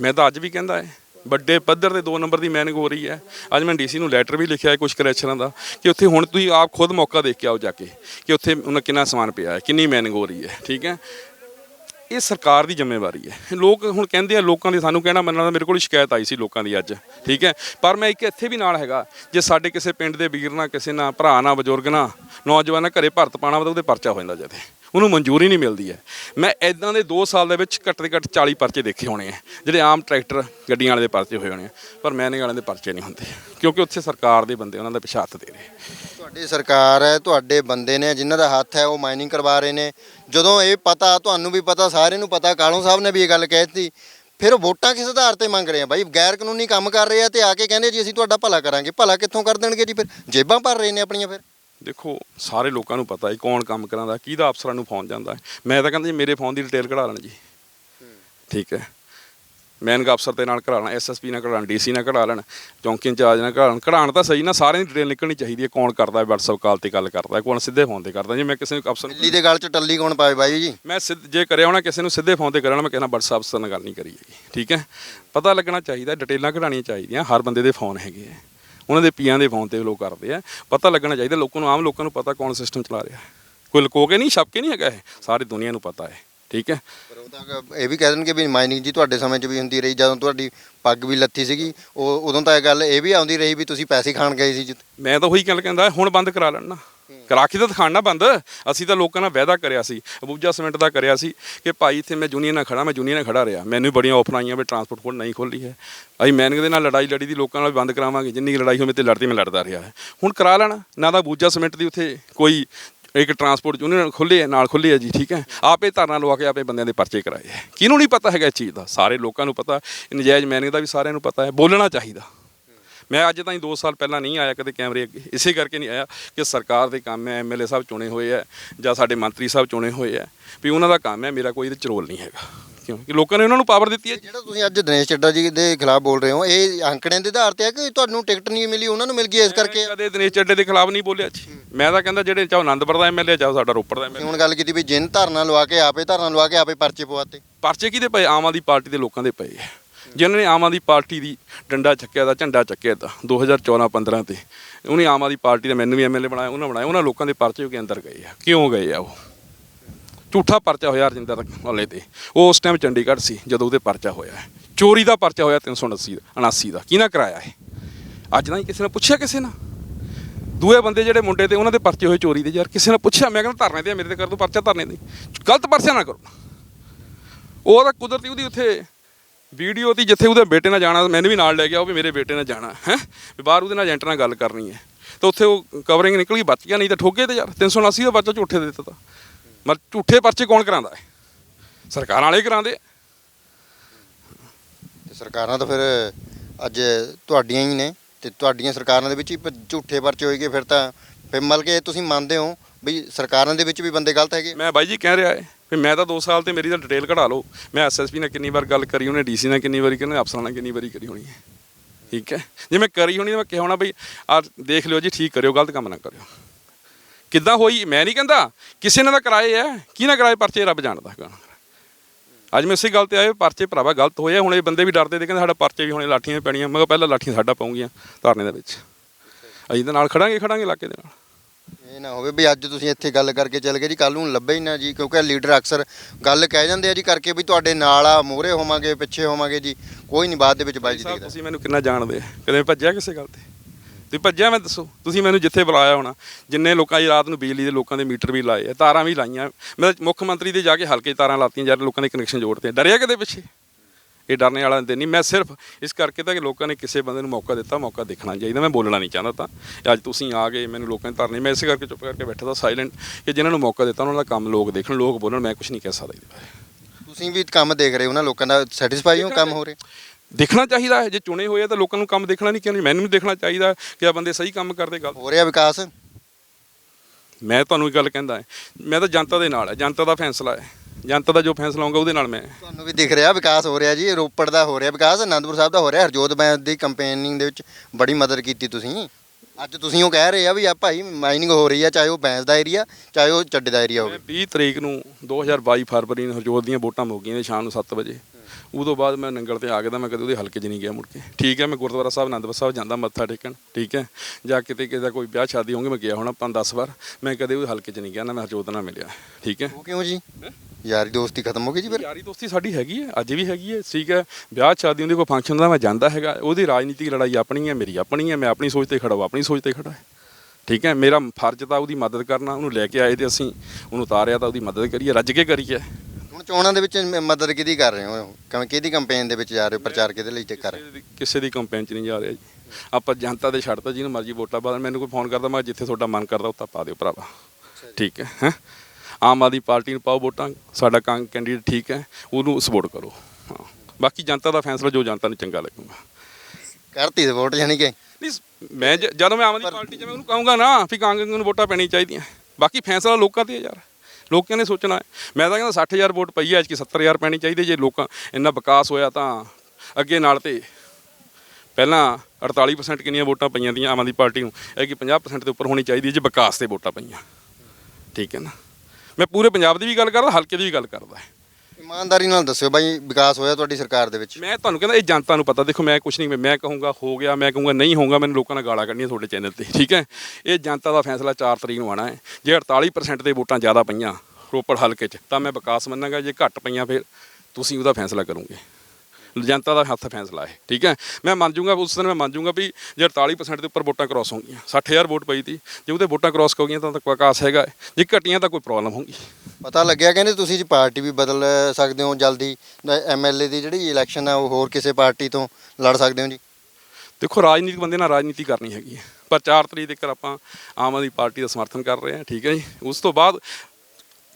ਮੈਂ ਤਾਂ ਅੱਜ ਵੀ ਕਹਿੰਦਾ ਹੈ, ਵੱਡੇ ਪੱਧਰ ਤੇ 2 ਨੰਬਰ ਦੀ ਮੈਨਿੰਗ ਹੋ ਰਹੀ ਹੈ। ਅੱਜ ਮੈਂ ਡੀਸੀ ਨੂੰ ਲੈਟਰ ਵੀ ਲਿਖਿਆ ਹੈ ਕੁਝ ਕਰੈਕਸ਼ਨਾਂ ਦਾ ਕਿ ਉੱਥੇ ਹੁਣ ਤੁਸੀਂ ਆਪ ਖੁਦ ਮੌਕਾ ਦੇਖ ਕੇ ਆਓ ਜਾ ਕੇ ਕਿ ਉੱਥੇ ਉਹਨਾਂ ਕਿੰਨਾ ਸਮਾਨ ਪਿਆ ਹੈ, ਕਿੰਨੀ ਮੈਨਿੰਗ ਹੋ ਰਹੀ ਹੈ, ਠੀਕ ਹੈ? ਇਹ ਸਰਕਾਰ ਦੀ ਜ਼ਿੰਮੇਵਾਰੀ ਹੈ। ਲੋਕ ਹੁਣ ਕਹਿੰਦੇ ਆ ਲੋਕਾਂ ਦੀ, ਸਾਨੂੰ ਕਹਿਣਾ ਮੰਨਣਾ ਮੇਰੇ ਕੋਲ ਸ਼ਿਕਾਇਤ ਆਈ ਸੀ ਲੋਕਾਂ ਦੀ ਅੱਜ, ਠੀਕ ਹੈ? ਪਰ ਮੈਂ ਇੱਕ ਇੱਥੇ ਵੀ ਨਾਲ ਹੈਗਾ, ਜੇ ਸਾਡੇ ਕਿਸੇ ਪਿੰਡ ਦੇ ਵੀਰ ਨਾਲ, ਕਿਸੇ ਨਾਲ, ਭਰਾ ਨਾਲ, ਬਜ਼ੁਰਗ ਨਾਲ, ਨੌਜਵਾਨਾਂ ਘਰੇ ਭਰਤ ਪਾਣਾ ਵਾ ਤਾਂ ਉਹਦੇ ਪਰਚਾ ਹੋ ਜਾਂਦਾ ਜਦੇ। ਉਹਨੂੰ ਮਨਜ਼ੂਰੀ ਨਹੀਂ ਮਿਲਦੀ ਹੈ। ਮੈਂ ਇਦਾਂ ਦੇ 2 ਸਾਲ ਦੇ ਵਿੱਚ ਘੱਟ ਤੋਂ ਘੱਟ 40 ਪਰਚੇ ਦੇਖੇ ਹੋਣੇ ਆ ਜਿਹੜੇ ਆਮ ਟਰੈਕਟਰ ਗੱਡੀਆਂ ਵਾਲੇ ਦੇ ਪਰਚੇ ਹੋਏ ਹੋਣੇ ਆ ਪਰ ਮੈਨਿੰਗ ਵਾਲਿਆਂ ਦੇ ਪਰਚੇ ਨਹੀਂ ਹੁੰਦੇ, ਕਿਉਂਕਿ ਉੱਥੇ ਸਰਕਾਰ ਦੇ ਬੰਦੇ ਉਹਨਾਂ ਦਾ ਪਿਛਾ ਹੱਥ ਦੇ ਰਹੇ। ਤੁਹਾਡੀ ਸਰਕਾਰ ਹੈ, ਤੁਹਾਡੇ ਬੰਦੇ ਨੇ ਜਿਨ੍ਹਾਂ ਦਾ ਹੱਥ ਹੈ, ਉਹ ਮਾਈਨਿੰਗ ਕਰਵਾ ਰਹੇ ਨੇ ਜਦੋਂ ਇਹ ਪਤਾ ਤੁਹਾਨੂੰ ਵੀ ਪਤਾ ਸਾਰਿਆਂ ਨੂੰ ਪਤਾ ਕਾਲੋਂ ਸਾਹਿਬ ਨੇ ਵੀ ਇਹ ਗੱਲ ਕਹਿਤੀ ਫਿਰ ਉਹ ਵੋਟਾਂ ਕਿਸ ਆਧਾਰ ਤੇ ਮੰਗ ਰਹੇ ਆ ਬਾਈ? ਗੈਰ ਕਾਨੂੰਨੀ ਕੰਮ ਕਰ ਰਹੇ ਆ ਤੇ ਆ ਕੇ ਕਹਿੰਦੇ ਜੀ ਅਸੀਂ ਤੁਹਾਡਾ ਭਲਾ ਕਰਾਂਗੇ। ਭਲਾ ਕਿੱਥੋਂ ਕਰ ਦੇਣਗੇ ਜੀ ਫਿਰ? ਜੇਬਾਂ ਭਰ ਰਹੇ ਨੇ ਆਪਣੀਆਂ ਫਿਰ। ਦੇਖੋ ਸਾਰੇ ਲੋਕਾਂ ਨੂੰ ਪਤਾ ਹੈ ਕੌਣ ਕੰਮ ਕਰਾਂਦਾ ਕਿਹਦਾ ਅਫਸਰਾਂ ਨੂੰ ਫੋਨ ਜਾਂਦਾ। ਮੈਂ ਤਾਂ ਕਹਿੰਦਾ ਜੀ ਮੇਰੇ ਫੋਨ ਦੀ ਡਿਟੇਲ ਕਢਾ ਲੈਣ ਜੀ। ਠੀਕ ਹੈ। ਮੈਨਗ ਅਫਸਰ ਦੇ ਨਾਲ ਕਢਾ ਲੈਣ ਐਸਐਸਪੀ ਨਾਲ ਕਢਾ ਲੈਣ ਡੀਸੀ ਨਾਲ ਕਢਾ ਲੈਣ ਚੌਂਕੀ ਇੰਚਾਰਜ ਨਾਲ ਕਢਾ ਲੈਣ ਕਢਾਉਣ ਤਾਂ ਸਹੀ ਨਾ ਸਾਰਿਆਂ ਦੀ ਡਿਟੇਲ ਨਿਕਲਣੀ ਚਾਹੀਦੀ ਹੈ ਕੌਣ ਕਰਦਾ ਹੈ WhatsApp ਕਾਲ ਤੇ ਗੱਲ ਕਰਦਾ ਹੈ ਕੌਣ ਸਿੱਧੇ ਫੋਨ ਤੇ ਕਰਦਾ ਜੇ ਮੈਂ ਕਿਸੇ ਨੂੰ ਅਫਸਰ ਨੂੰ ਦਿੱਲੀ ਦੇ ਗੱਲ 'ਚ ਟੱਲੀ ਕੌਣ ਪਾਵੇ ਬਾਈ ਜੀ? ਮੈਂ ਸਿੱਧ- ਜੇ ਕਰਿਆ ਹੋਣਾ ਕਿਸੇ ਨੂੰ ਸਿੱਧੇ ਫੋਨ ਤੇ ਕਰਾਣਾ ਮੈਂ ਕਹਿਣਾ WhatsApp ਅਫਸਰ ਨਾਲ ਗੱਲ ਨਹੀਂ ਕਰੀ ਹੈਗੀ ਠੀਕ ਹੈ? ਪਤਾ ਲੱਗਣਾ ਚਾਹੀਦਾ ਡਿਟੇਲਾਂ ਕਢਾਣੀਆਂ ਚਾਹੀਦੀਆਂ ਹਰ ਬੰਦੇ ਦੇ ਫੋਨ ਹੈਗੇ ਆ। ਉਹਨਾਂ ਦੇ ਪੀਆਂ ਦੇ ਫੋਨ ਤੇ ਲੋਕ ਕਰਦੇ ਆ। ਪਤਾ ਲੱਗਣਾ ਚਾਹੀਦਾ ਲੋਕਾਂ ਨੂੰ ਆਮ ਲੋਕਾਂ ਨੂੰ ਪਤਾ ਕੌਣ ਸਿਸਟਮ ਚਲਾ ਰਿਹਾ ਕੋਈ ਲੁਕੋ ਕੇ ਨਹੀਂ ਛਪ ਕੇ ਨਹੀਂ ਹੈਗਾ ਇਹ ਸਾਰੀ ਦੁਨੀਆ ਨੂੰ ਪਤਾ ਹੈ। ਠੀਕ ਹੈ? ਪਰ ਉਹ ਤਾਂ ਇਹ ਵੀ ਕਹਿ ਦੇਣਗੇ ਵੀ ਮਾਈਨਿੰਗ ਜੀ ਤੁਹਾਡੇ ਸਮੇਂ 'ਚ ਵੀ ਹੁੰਦੀ ਰਹੀ ਜਦੋਂ ਤੁਹਾਡੀ ਪੱਗ ਵੀ ਲੱਥੀ ਸੀਗੀ ਉਹ ਉਦੋਂ ਤਾਂ ਇਹ ਗੱਲ ਇਹ ਵੀ ਆਉਂਦੀ ਰਹੀ ਵੀ ਤੁਸੀਂ ਪੈਸੇ ਖਾਣ ਗਏ ਸੀ ਜਿੱਥੇ। ਮੈਂ ਤਾਂ ਉਹੀ ਗੱਲ ਕਹਿੰਦਾ ਹੁਣ ਬੰਦ ਕਰਾ ਲੈਣ ਨਾ। ਕਰਾ ਕੇ ਤਾਂ ਦਿਖਾਣ ਨਾ ਬੰਦ। ਅਸੀਂ ਤਾਂ ਲੋਕਾਂ ਨਾਲ ਵਾਅਦਾ ਕਰਿਆ ਸੀ ਅਬੂਜਾ ਸੀਮੈਂਟ ਦਾ ਕਰਿਆ ਸੀ ਕਿ ਭਾਈ ਇੱਥੇ ਮੈਂ ਜੂਨੀਅਰ ਨਾਲ ਖੜਾ ਮੈਂ ਜੂਨੀਅਰ ਨਾਲ ਖੜਾ ਰਿਹਾ। ਮੈਨੂੰ ਵੀ ਬੜੀਆਂ ਆਫਰਾਂ ਆਈਆਂ ਵੀ ਟਰਾਂਸਪੋਰਟ ਕੋਡ ਨਹੀਂ ਖੋਲੀ ਹੈ। ਅਸੀਂ ਮੈਨਿੰਗ ਦੇ ਨਾਲ ਲੜਾਈ ਲੜੀ ਦੀ ਲੋਕਾਂ ਨਾਲ ਵੀ ਬੰਦ ਕਰਾਵਾਂਗੇ ਜਿੰਨੀ ਕੁ ਲੜਾਈ ਹੋਵੇ ਤੇ ਲੜਦੀ ਮੈਂ ਲੜਦਾ ਰਿਹਾ। ਹੁਣ ਕਰਾ ਲੈਣਾ ਨਾ ਤਾਂ ਅਬੂਜਾ ਸੀਮੈਂਟ ਦੀ ਉੱਥੇ ਕੋਈ ਇੱਕ ਟਰਾਂਸਪੋਰਟ ਯੂਨੀਅਨ ਖੁੱਲੇ ਹੈ ਨਾਲ ਖੁੱਲੇ ਹੈ ਜੀ ਠੀਕ ਹੈ। ਆਪੇ ਧਰਨਾ ਲਵਾ ਕੇ ਆਪੇ ਬੰਦਿਆਂ ਦੇ ਪਰਚੇ ਕਰਾਏ ਹੈ ਕਿਹਨੂੰ ਨਹੀਂ ਪਤਾ ਹੈਗਾ ਇਸ ਚੀਜ਼ ਦਾ? ਸਾਰੇ ਲੋਕਾਂ ਨੂੰ ਪਤਾ ਨਜਾਇਜ਼ ਮੈਨਿੰਗ ਦਾ ਵੀ ਸਾਰਿਆਂ ਨੂੰ ਪਤਾ ਹੈ ਬੋਲਣਾ ਚਾਹੀਦਾ। ਮੈਂ ਅੱਜ ਤਾਈਂ 2 ਸਾਲ ਪਹਿਲਾਂ ਨਹੀਂ ਆਇਆ ਕਦੇ ਕੈਮਰੇ ਅੱਗੇ ਇਸੇ ਕਰਕੇ ਨਹੀਂ ਆਇਆ ਕਿ ਸਰਕਾਰ ਦੇ ਕੰਮ ਹੈ ਐਮਐਲਏ ਸਾਹਿਬ ਚੁਣੇ ਹੋਏ ਆ ਜਾਂ ਸਾਡੇ ਮੰਤਰੀ ਸਾਹਿਬ ਚੁਣੇ ਹੋਏ ਆ ਵੀ ਉਹਨਾਂ ਦਾ ਕੰਮ ਹੈ ਮੇਰਾ ਕੋਈ ਇਹਦੇ ਚ ਰੋਲ ਨਹੀਂ ਹੈਗਾ। ਕਿਉਂਕਿ ਲੋਕਾਂ ਨੇ ਉਹਨਾਂ ਨੂੰ ਪਾਵਰ ਦਿੱਤੀ ਹੈ ਜਿਹੜਾ ਤੁਸੀਂ ਅੱਜ ਦਿਨੇਸ਼ ਚੱਡਾ ਜੀ ਦੇ ਖਿਲਾਫ ਬੋਲ ਰਹੇ ਹੋ ਇਹ ਅੰਕੜਿਆਂ ਦੇ ਆਧਾਰ ਤੇ ਹੈ ਕਿ ਤੁਹਾਨੂੰ ਟਿਕਟ ਨਹੀਂ ਮਿਲੀ ਉਹਨਾਂ ਨੂੰ ਮਿਲ ਗਈ ਇਸ ਕਰਕੇ? ਕਦੇ ਦਿਨੇਸ਼ ਚੱਡੇ ਦੇ ਖਿਲਾਫ ਨਹੀਂ ਬੋਲਿਆ ਜੀ। ਮੈਂ ਤਾਂ ਕਹਿੰਦਾ ਜਿਹੜੇ ਚਾਹੋ ਆਨੰਦਪੁਰ ਦਾ ਐਮਐਲਏ ਚਾਹੋ ਸਾਡਾ ਰੋਪੜ ਦਾ ਐਮਐਲਏ ਹੁਣ ਗੱਲ ਕੀਤੀ ਵੀ ਜਿੰਨ ਧਰਨਾ ਲਵਾ ਕੇ ਆਪੇ ਧਰਨਾ ਲਵਾ ਕੇ ਆਪੇ ਪਰਚੇ ਪਵਾਤੇ। ਪਰਚੇ ਕਿਹਦੇ ਪਏ? ਆਮ ਆਦਮੀ ਪਾਰਟੀ ਦੇ ਲੋਕਾਂ ਦੇ ਪਏ ਆ। ਜਿਨ੍ਹਾਂ ਨੇ ਆਮ ਆਦਮੀ ਪਾਰਟੀ ਦੀ ਡੰਡਾ ਚੱਕਿਆ ਦਾ ਝੰਡਾ ਚੱਕਿਆ ਦਾ 2014-15 ਤੇ। ਉਹਨੇ ਆਮ ਆਦਮੀ ਪਾਰਟੀ ਦਾ ਮੈਨੂੰ ਵੀ ਐਮਐਲਏ ਬਣਾਇਆ ਉਹਨਾਂ ਬਣਾਇਆ ਉਹਨਾਂ ਲੋਕਾਂ ਦੇ ਪਰਚੇ ਕੇ ਅੰਦਰ ਗਏ ਆ। ਕਿਉਂ ਗਏ ਆ ਉਹ? ਝੂਠਾ ਪਰਚਾ ਹੋਇਆ ਰਜਿੰਦਰ ਵਾਲੇ ਤੇ। ਉਹ ਉਸ ਟਾਈਮ ਚੰਡੀਗੜ੍ਹ ਸੀ ਜਦੋਂ ਉਹਦੇ ਪਰਚਾ ਹੋਇਆ। ਹੈ। ਚੋਰੀ ਦਾ ਪਰਚਾ ਹੋਇਆ 379 79 ਦਾ ਕਿਹਨਾਂ ਕਰਾਇਆ ਇਹ? ਅੱਜ ਨਾ ਕਿਸੇ ਨੇ ਪੁੱਛਿਆ ਕਿਸੇ ਨੇ ਦੂਏ ਬੰਦੇ ਜਿਹੜੇ ਮੁੰਡੇ ਤੇ ਉਹਨਾਂ ਦੇ ਪਰਚੇ ਹੋਏ ਚੋਰੀ ਦੇ ਯਾਰ, ਕਿਸੇ ਨੇ ਪੁੱਛਿਆ, ਮੈਂ ਕਹਿੰਦਾ ਧਰਨੇ ਦੇ ਮੇਰੇ ਤੇ ਕਰ ਦੋ, ਪਰਚਾ ਧਰਨੇ ਦੇ। ਗਲਤ ਪਰਚਾ ਨਾ ਕਰੋ। ਉਹ ਤਾਂ ਕੁਦਰਤੀ ਉਹਦੀ ਉੱਥੇ ਵੀਡੀਓ ਦੀ, ਜਿੱਥੇ ਉਹਦੇ ਬੇਟੇ ਨਾਲ ਜਾਣਾ, ਮੈਨੂੰ ਵੀ ਨਾਲ ਲੈ ਗਿਆ, ਉਹ ਵੀ ਮੇਰੇ ਬੇਟੇ ਨਾਲ ਜਾਣਾ, ਹੈ? ਵੀ ਬਾਹਰ ਉਹਦੇ ਨਾਲ ਏਜੰਟ ਨਾਲ ਗੱਲ ਕਰਨੀ ਹੈ। ਤਾਂ ਉੱਥੇ ਉਹ ਕਵਰਿੰਗ ਨਿਕਲ ਗਈ ਬਚ ਗਿਆ ਨਹੀਂ ਤਾਂ ਠੋਕੇ ਤੇ ਯਾਰ 379 ਦਾ ਬੱਚਾ ਝੂਠੇ ਦੇ ਦਿੱਤਾ ਤਾ। ਮਰ ਝੂਠੇ ਪਰਚੇ ਕੌਣ ਕਰਾਉਂਦਾ ਹੈ? ਸਰਕਾਰਾਂ ਵਾਲੇ ਕਰਾਉਂਦੇ ਤੇ ਸਰਕਾਰਾਂ ਤਾਂ ਫਿਰ ਅੱਜ ਤੁਹਾਡੀਆਂ ਹੀ ਨੇ। ਤੇ ਤੁਹਾਡੀਆਂ ਸਰਕਾਰਾਂ ਦੇ ਵਿੱਚ ਹੀ ਪ- ਝੂਠੇ ਪਰਚੇ ਹੋਏਗੇ ਫਿਰ ਤਾਂ, ਫਿਰ ਮਤਲਬ ਕਿ ਤੁਸੀਂ ਮੰਨਦੇ ਹੋ ਵੀ ਸਰਕਾਰਾਂ ਦੇ ਵਿੱਚ ਵੀ ਬੰਦੇ ਗਲਤ ਹੈਗੇ? ਮੈਂ ਬਾਈ ਜੀ ਕਹਿ ਰਿਹਾ ਹੈ, ਵੀ ਮੈਂ ਤਾਂ 2 ਸਾਲ ਤੇ ਮੇਰੀ ਤਾਂ ਡਿਟੇਲ ਕਢਾ ਲਓ। ਮੈਂ ਐਸਐਸਪੀ ਨਾਲ ਕਿੰਨੀ ਵਾਰ ਗੱਲ ਕਰੀ, ਉਹਨੇ ਡੀਸੀ ਨਾਲ ਕਿੰਨੀ ਵਾਰੀ ਕਿੰਨੇ ਅਫਸਰਾਂ ਨਾਲ ਕਿੰਨੀ ਵਾਰੀ ਕਰੀ ਹੋਣੀ ਹੈ। ਠੀਕ ਹੈ? ਜੇ ਮੈਂ ਕਰੀ ਹੋਣੀ ਤਾਂ ਮੈਂ ਕਿਹਾ ਹੋਣਾ ਬਈ ਆ ਦੇਖ ਲਿਓ ਜੀ, ਠੀਕ ਕਰਿਓ, ਗਲਤ ਕੰਮ ਨਾ ਕਰਿਓ। ਕਿੱਦਾਂ ਹੋਈ? ਮੈਂ ਨਹੀਂ ਕਹਿੰਦਾ, ਕਿਸੇ ਨੇ ਤਾਂ ਕਰਾਏ ਆ ਕੀ ਨਾ ਕਰਾਏ ਪਰਚੇ, ਰੱਬ ਜਾਣਦਾ ਹੈਗਾ। ਅੱਜ ਮੈਂ ਇਸੇ ਗੱਲ ਤੇ ਆਏ ਪਰਚੇ ਭਰਾਵਾ ਗਲਤ ਹੋਏ ਆ ਹੁਣ ਇਹ ਬੰਦੇ ਵੀ ਡਰਦੇ ਤੇ ਕਹਿੰਦੇ ਸਾਡਾ ਪਰਚੇ ਵੀ ਹੋਣੇ ਲਾਠੀਆਂ ਪੈਣੀਆਂ ਮੈਂ ਕਿਹਾ ਪਹਿਲਾਂ ਲਾਠੀਆਂ ਸਾਡਾ ਪਾਉਂਗੀਆਂ ਧਰਨੇ ਦੇ ਵਿੱਚ। ਅਸੀਂ ਤਾਂ ਨਾਲ ਖੜਾਂਗੇ ਖੜਾਂਗੇ ਇਲਾਕੇ ਦੇ ਨਾਲ। ਇਹ ਨਾ ਹੋਵੇ ਵੀ ਅੱਜ ਤੁਸੀਂ ਇੱਥੇ ਗੱਲ ਕਰਕੇ ਚੱਲ ਗਏ ਜੀ ਕੱਲ ਨੂੰ ਲੱਭੇ ਹੀ ਨਾ ਜੀ ਕਿਉਂਕਿ ਲੀਡਰ ਅਕਸਰ ਗੱਲ ਕਹਿ ਜਾਂਦੇ ਆ ਜੀ ਕਰਕੇ ਵੀ ਤੁਹਾਡੇ ਨਾਲ ਆ ਮੋਹਰੇ ਹੋਵਾਂਗੇ ਪਿੱਛੇ ਹੋਵਾਂਗੇ ਜੀ ਕੋਈ ਨਹੀਂ ਬਾਅਦ ਦੇ ਵਿੱਚ ਬਾਈ ਜੀ ਸਾਹਿਬ ਦੇਖਦਾ ਤੁਸੀਂ ਮੈਨੂੰ ਕਿੰਨਾ ਜਾਣਦੇ ਕਦੇ ਭੱਜਿਆ ਕਿਸੇ ਗੱਲ ਤੇ? ਤੁਸੀਂ ਭੱਜਿਆ ਮੈਂ ਦੱਸੋ? ਤੁਸੀਂ ਮੈਨੂੰ ਜਿੱਥੇ ਬੁਲਾਇਆ ਹੋਣਾ ਜਿੰਨੇ ਲੋਕਾਂ ਦੀ ਰਾਤ ਨੂੰ ਬਿਜਲੀ ਦੇ ਲੋਕਾਂ ਦੇ ਮੀਟਰ ਵੀ ਲਾਏ ਆ ਤਾਰਾਂ ਵੀ ਲਾਈਆਂ। ਮੈਂ ਤਾਂ ਮੁੱਖ ਮੰਤਰੀ ਦੇ ਜਾ ਕੇ ਹਲਕੇ ਤਾਰਾਂ ਲਾਤੀਆਂ ਜਦ ਲੋਕਾਂ ਦੇ ਕਨੈਕਸ਼ਨ ਜੋੜਦੇ ਆ। ਡਰਿਆ ਕਿਤੇ ਪਿੱਛੇ? ਇਹ ਡਰਨੇ ਵਾਲਾ ਦਿਨ ਨਹੀਂ ਮੈਂ ਸਿਰਫ ਇਸ ਕਰਕੇ ਤਾਂ ਕਿ ਲੋਕਾਂ ਨੇ ਕਿਸੇ ਬੰਦੇ ਨੂੰ ਮੌਕਾ ਦਿੱਤਾ ਮੌਕਾ ਦੇਖਣਾ ਚਾਹੀਦਾ ਮੈਂ ਬੋਲਣਾ ਨਹੀਂ ਚਾਹੁੰਦਾ ਤਾਂ। ਅੱਜ ਤੁਸੀਂ ਆ ਗਏ ਮੈਨੂੰ ਲੋਕਾਂ ਨੇ ਧਰਨੇ ਮੈਂ ਇਸੇ ਕਰਕੇ ਚੁੱਪ ਕਰਕੇ ਬੈਠਾ ਤਾਂ ਸਾਇਲੈਂਟ ਕਿ ਜਿਨ੍ਹਾਂ ਨੂੰ ਮੌਕਾ ਦਿੱਤਾ ਉਹਨਾਂ ਦਾ ਕੰਮ ਲੋਕ ਦੇਖਣ ਲੋਕ ਬੋਲਣ ਮੈਂ ਕੁਝ ਨਹੀਂ ਕਹਿ ਸਕਦਾ ਇਹਦੇ ਬਾਰੇ। ਤੁਸੀਂ ਵੀ ਕੰਮ ਦੇਖ ਰਹੇ ਹੋ ਨਾ ਲੋਕਾਂ ਦਾ ਸੈਟੀਸਫਾਈ ਹੋ ਕੰਮ ਹੋ ਰਿਹਾ? ਦੇਖਣਾ ਚਾਹੀਦਾ ਹੈ। ਜੇ ਚੁਣੇ ਹੋਏ ਆ ਤਾਂ ਲੋਕਾਂ ਨੂੰ ਕੰਮ ਦੇਖਣਾ ਨਹੀਂ ਕਿਉਂ ਮੈਨੂੰ ਵੀ ਦੇਖਣਾ ਚਾਹੀਦਾ ਕਿ ਆ ਬੰਦੇ ਸਹੀ ਕੰਮ ਕਰਦੇ ਗੱਲ। ਹੋ ਰਿਹਾ ਵਿਕਾਸ? ਮੈਂ ਤੁਹਾਨੂੰ ਇੱਕ ਗੱਲ ਕਹਿੰਦਾ ਮੈਂ ਤਾਂ ਜਨਤਾ ਦੇ ਨਾਲ ਹੈ। ਜਨਤਾ ਦਾ ਫੈਸਲਾ ਹੈ। ਜਨਤਾ ਦਾ ਜੋ ਫੈਸਲਾ ਹੋਊਗਾ ਉਹਦੇ ਨਾਲ ਮੈਂ ਤੁਹਾਨੂੰ ਵੀ ਦਿਖ ਰਿਹਾ ਵਿਕਾਸ ਹੋ ਰਿਹਾ ਜੀ। ਰੋਪੜ ਦਾ ਹੋ ਰਿਹਾ ਵਿਕਾਸ। ਅਨੰਦਪੁਰ ਸਾਹਿਬ ਦਾ ਹੋ ਰਿਹਾ। ਹਰਜੋਤ ਬੈਂਸ ਦੀ ਕੰਪੇਨਿੰਗ ਦੇ ਵਿੱਚ ਬੜੀ ਮਦਦ ਕੀਤੀ ਤੁਸੀਂ। ਅੱਜ ਤੁਸੀਂ ਉਹ ਕਹਿ ਰਹੇ ਆ ਵੀ ਆ ਭਾਈ ਮਾਈਨਿੰਗ ਹੋ ਰਹੀ ਆ ਚਾਹੇ ਉਹ ਬੈਂਸ ਦਾ ਏਰੀਆ ਚਾਹੇ ਉਹ ਚੱਡੇ ਦਾ ਏਰੀਆ ਹੋਵੇ। ਮੈਂ 20 ਤਰੀਕ ਨੂੰ 2022 ਫਰਵਰੀ ਨੂੰ ਹਰਜੋਤ ਦੀਆਂ ਵੋਟਾਂ ਮੁੱਕ ਗਈਆਂ ਨੇ ਸ਼ਾਮ ਨੂੰ 7 ਵਜੇ। ਉਦੋਂ ਬਾਅਦ ਮੈਂ ਨੰਗਲ ਤੇ ਆ ਗਿਆ ਤਾਂ ਮੈਂ ਕਦੇ ਉਹਦੇ ਹਲਕੇ 'ਚ ਨਹੀਂ ਗਿਆ ਮੁੜ ਕੇ। ਠੀਕ ਹੈ ਮੈਂ ਗੁਰਦੁਆਰਾ ਸਾਹਿਬ ਆਨੰਦਪੁਰ ਸਾਹਿਬ ਜਾਂਦਾ ਮੱਥਾ ਟੇਕਣ ਠੀਕ ਹੈ। ਜਾਂ ਕਿਤੇ ਕਿਸੇ ਦਾ ਕੋਈ ਵਿਆਹ ਸ਼ਾਦੀ ਹੋਊਗੀ ਮੈਂ ਗਿਆ ਹੋਣਾ ਪੰਜ 10 ਵਾਰ। ਮੈਂ ਕਦੇ ਉਹਦੇ ਹਲਕੇ 'ਚ ਨਹੀਂ ਗਿਆ ਨਾ ਮੈਂ ਹਰਜੋਤ ਨਾਲ ਮਿਲਿਆ ਠੀਕ ਹੈ। ਉਹ ਕਿਉਂ ਜੀ? ਯਾਰੀ ਦੋਸਤੀ ਖਤਮ ਹੋ ਗਈ ਜੀ ਫਿਰ? ਯਾਰੀ ਦੋਸਤੀ ਸਾਡੀ ਹੈਗੀ ਹੈ ਅੱਜ ਵੀ ਹੈਗੀ ਹੈ ਠੀਕ ਹੈ। ਵਿਆਹ ਸ਼ਾਦੀ ਹੁੰਦੀ ਕੋਈ ਫੰਕਸ਼ਨ ਦਾ ਮੈਂ ਜਾਂਦਾ ਹੈਗਾ ਉਹਦੀ ਰਾਜਨੀਤਿਕ ਲੜਾਈ ਆਪਣੀ ਹੈ ਮੇਰੀ ਆਪਣੀ ਹੈ ਮੈਂ ਆਪਣੀ ਸੋਚ ਤੇ ਖੜਾ ਆਪਣੀ ਸੋਚ ਤੇ ਖੜਾ ਹੈ। ਠੀਕ ਹੈ ਮੇਰਾ ਫਰਜ਼ ਤਾਂ ਉਹਦੀ ਮਦਦ ਕਰਨਾ ਉਹਨੂੰ ਲੈ ਕੇ ਆਏ ਤੇ ਅਸੀਂ ਉਹਨੂੰ ਉਤਾਰਿਆ ਤਾਂ ਉਹਦੀ ਮਦਦ ਕਰੀਏ ਰੱਜ ਕੇ ਕਰੀਏ। ਚੋਣਾਂ ਦੇ ਵਿੱਚ ਮ- ਮਦਦ ਕਿਹਦੀ ਕਰ ਰਹੇ ਹੋ? ਕਿਵੇਂ ਕਿਹਦੀ ਕੰਪੇਨ ਦੇ ਵਿੱਚ ਜਾ ਰਹੇ ਹੋ? ਪ੍ਰਚਾਰ ਕਿਹਦੇ ਲਈ ਤੇ ਕਰ ਰਹੇ ਹੋ? ਕਿਸੇ ਦੀ- ਕਿਸੇ ਦੀ ਕੰਪੇਨ ਚ ਨਹੀਂ ਜਾ ਰਿਹਾ ਜੀ। ਆਪਾਂ ਜਨਤਾ ਦੇ ਛੱਡਤਾ ਜਿਹਨੂੰ ਮਰਜ਼ੀ ਵੋਟਾਂ ਪਾ ਦੇਣ। ਮੈਨੂੰ ਕੋਈ ਫੋਨ ਕਰਦਾ ਮੈਂ ਜਿੱਥੇ ਤੁਹਾਡਾ ਮਨ ਕਰਦਾ ਉੱਥੇ ਪਾ ਦਿਓ ਭਰਾਵਾ। ਠੀਕ ਹੈ ਹੈਂ? ਆਮ ਆਦਮੀ ਪਾਰਟੀ ਨੂੰ ਪਾਓ ਵੋਟਾਂ। ਸਾਡਾ ਕਾਂ ਕੈਂਡੀਡੇਟ ਠੀਕ ਹੈ ਉਹਨੂੰ ਸਪੋਰਟ ਕਰੋ। ਹਾਂ। ਬਾਕੀ ਜਨਤਾ ਦਾ ਫੈਸਲਾ ਜੋ ਜਨਤਾ ਨੂੰ ਚੰਗਾ ਲੱਗੂਗਾ। ਕਰਤੀ ਵੋਟ ਜਾਨੀ ਕਿ? ਨਹੀਂ ਮੈਂ ਜ- ਜਦੋਂ ਮੈਂ ਆਮ ਆਦਮੀ ਪਾਰਟੀ ਚ ਮੈਂ ਉਹਨੂੰ ਕਹੂੰਗਾ ਨਾ ਵੀ ਕਾਂਗਰਸ ਨੂੰ ਵੋਟਾਂ ਪੈਣੀ ਚਾਹੀਦੀਆਂ। ਬਾਕੀ ਫੈਸਲਾ ਲੋਕਾਂ ਤੇ ਹੈ ਯਾਰ। ਲੋਕਾਂ ਨੇ ਸੋਚਣਾ ਹੈ। ਮੈਂ ਤਾਂ ਕਹਿੰਦਾ 60000 ਵੋਟ ਪਈ ਹੈ, ਅੱਜ ਕਿ 70000 ਪੈਣੀ ਚਾਹੀਦੀ ਜੇ ਲੋਕਾਂ, ਇੰਨਾ ਵਿਕਾਸ ਹੋਇਆ ਤਾਂ ਅੱਗੇ ਨਾਲ ਤੇ ਪਹਿਲਾਂ 48% ਕਿੰਨੀਆਂ ਵੋਟਾਂ ਪਈਆਂ ਦੀਆਂ ਆਮ ਆਦਮੀ ਪਾਰਟੀ ਨੂੰ, ਇਹ ਕਿ 50% ਦੇ ਉੱਪਰ ਹੋਣੀ ਚਾਹੀਦੀ ਹੈ ਜੇ ਵਿਕਾਸ ਤੇ ਵੋਟਾਂ ਪਈਆਂ। ਠੀਕ ਹੈ ਨਾ? ਮੈਂ ਪੂਰੇ ਪੰਜਾਬ ਦੀ ਵੀ ਗੱਲ ਕਰਦਾ, ਹਲਕੇ ਦੀ ਵੀ ਗੱਲ ਕਰਦਾ। ਇਮਾਨਦਾਰੀ ਨਾਲ ਦੱਸਿਓ ਬਾਈ, ਵਿਕਾਸ ਹੋਇਆ ਤੁਹਾਡੀ ਸਰਕਾਰ ਦੇ ਵਿੱਚ। ਮੈਂ ਤੁਹਾਨੂੰ ਕਹਿੰਦਾ, ਇਹ ਜਨਤਾ ਨੂੰ ਪਤਾ, ਦੇਖੋ ਮੈਂ ਕੁਛ ਨਹੀਂ, ਮੈਂ ਕਹੂੰਗਾ ਹੋ ਗਿਆ, ਮੈਂ ਕਹੂੰਗਾ ਨਹੀਂ ਹੋਊਗਾ, ਮੈਨੂੰ ਲੋਕਾਂ ਨਾਲ ਗਾਲਾਂ ਕੱਢਣੀਆਂ ਤੁਹਾਡੇ ਚੈਨਲ ਤੇ, ਠੀਕ ਹੈ? ਇਹ ਜਨਤਾ ਦਾ ਫੈਸਲਾ 4 ਤਰੀਕ ਨੂੰ ਆਣਾ ਹੈ। ਜੇ 48% ਦੇ ਵੋਟਾਂ ਜ਼ਿਆਦਾ ਪਈਆਂ ਰੋਪੜ ਹਲਕੇ 'ਚ, ਤਾਂ ਮੈਂ ਵਿਕਾਸ ਮੰਨਾਂਗਾ, ਜੇ ਘੱਟ ਪਈਆਂ ਫਿਰ ਤੁਸੀਂ ਉਹਦਾ ਫੈਸਲਾ ਕਰੋਗੇ। ਜਨਤਾ ਦਾ ਹੱਥ ਫੈਸਲਾ ਹੈ, ਠੀਕ ਹੈ? ਮੈਂ ਮੰਨ ਜੂੰਗਾ ਉਸ ਦਿਨ ਮੈਂ ਮੰਨ ਜੂੰਗਾ ਵੀ ਜੇ 48% ਦੇ ਉੱਪਰ ਵੋਟਾਂ ਕ੍ਰਾਸ ਹੋਣਗੀਆਂ 60000 ਵੋਟ ਪਈ ਤੀ, ਜੇ ਉਹਦੇ ਵੋਟਾਂ ਕ੍ਰਾਸ ਹੋ ਗਈਆਂ ਤਾਂ ਤਾਂ ਵਿਕਾਸ ਹੈਗਾ, ਜੇ ਘਟੀਆਂ ਤਾਂ ਕੋਈ ਪ੍ਰੋਬਲਮ ਹੋਊਗੀ। ਪਤਾ ਲੱਗਿਆ ਕਹਿੰਦੇ ਤੁਸੀਂ ਜੀ ਪਾਰਟੀ ਵੀ ਬਦਲ ਸਕਦੇ ਹੋ ਜਲਦੀ। ਐਮਐਲਏ ਦੀ ਜਿਹੜੀ ਇਲੈਕਸ਼ਨ ਹੈ ਉਹ ਹੋਰ ਕਿਸੇ ਪਾਰਟੀ ਤੋਂ ਲੜ ਸਕਦੇ ਹੋ ਜੀ? ਦੇਖੋ, ਰਾਜਨੀਤਿਕ ਬੰਦੇ ਨਾਲ ਰਾਜਨੀਤੀ ਕਰਨੀ ਹੈਗੀ ਹੈ। ਪਰ 4 ਤਰੀਕ ਤੱਕ ਆਪਾਂ ਆਮ ਆਦਮੀ ਪਾਰਟੀ ਦਾ ਸਮਰਥਨ ਕਰ ਰਹੇ ਹਾਂ, ਠੀਕ ਹੈ ਜੀ। ਉਸ ਤੋਂ ਬਾਅਦ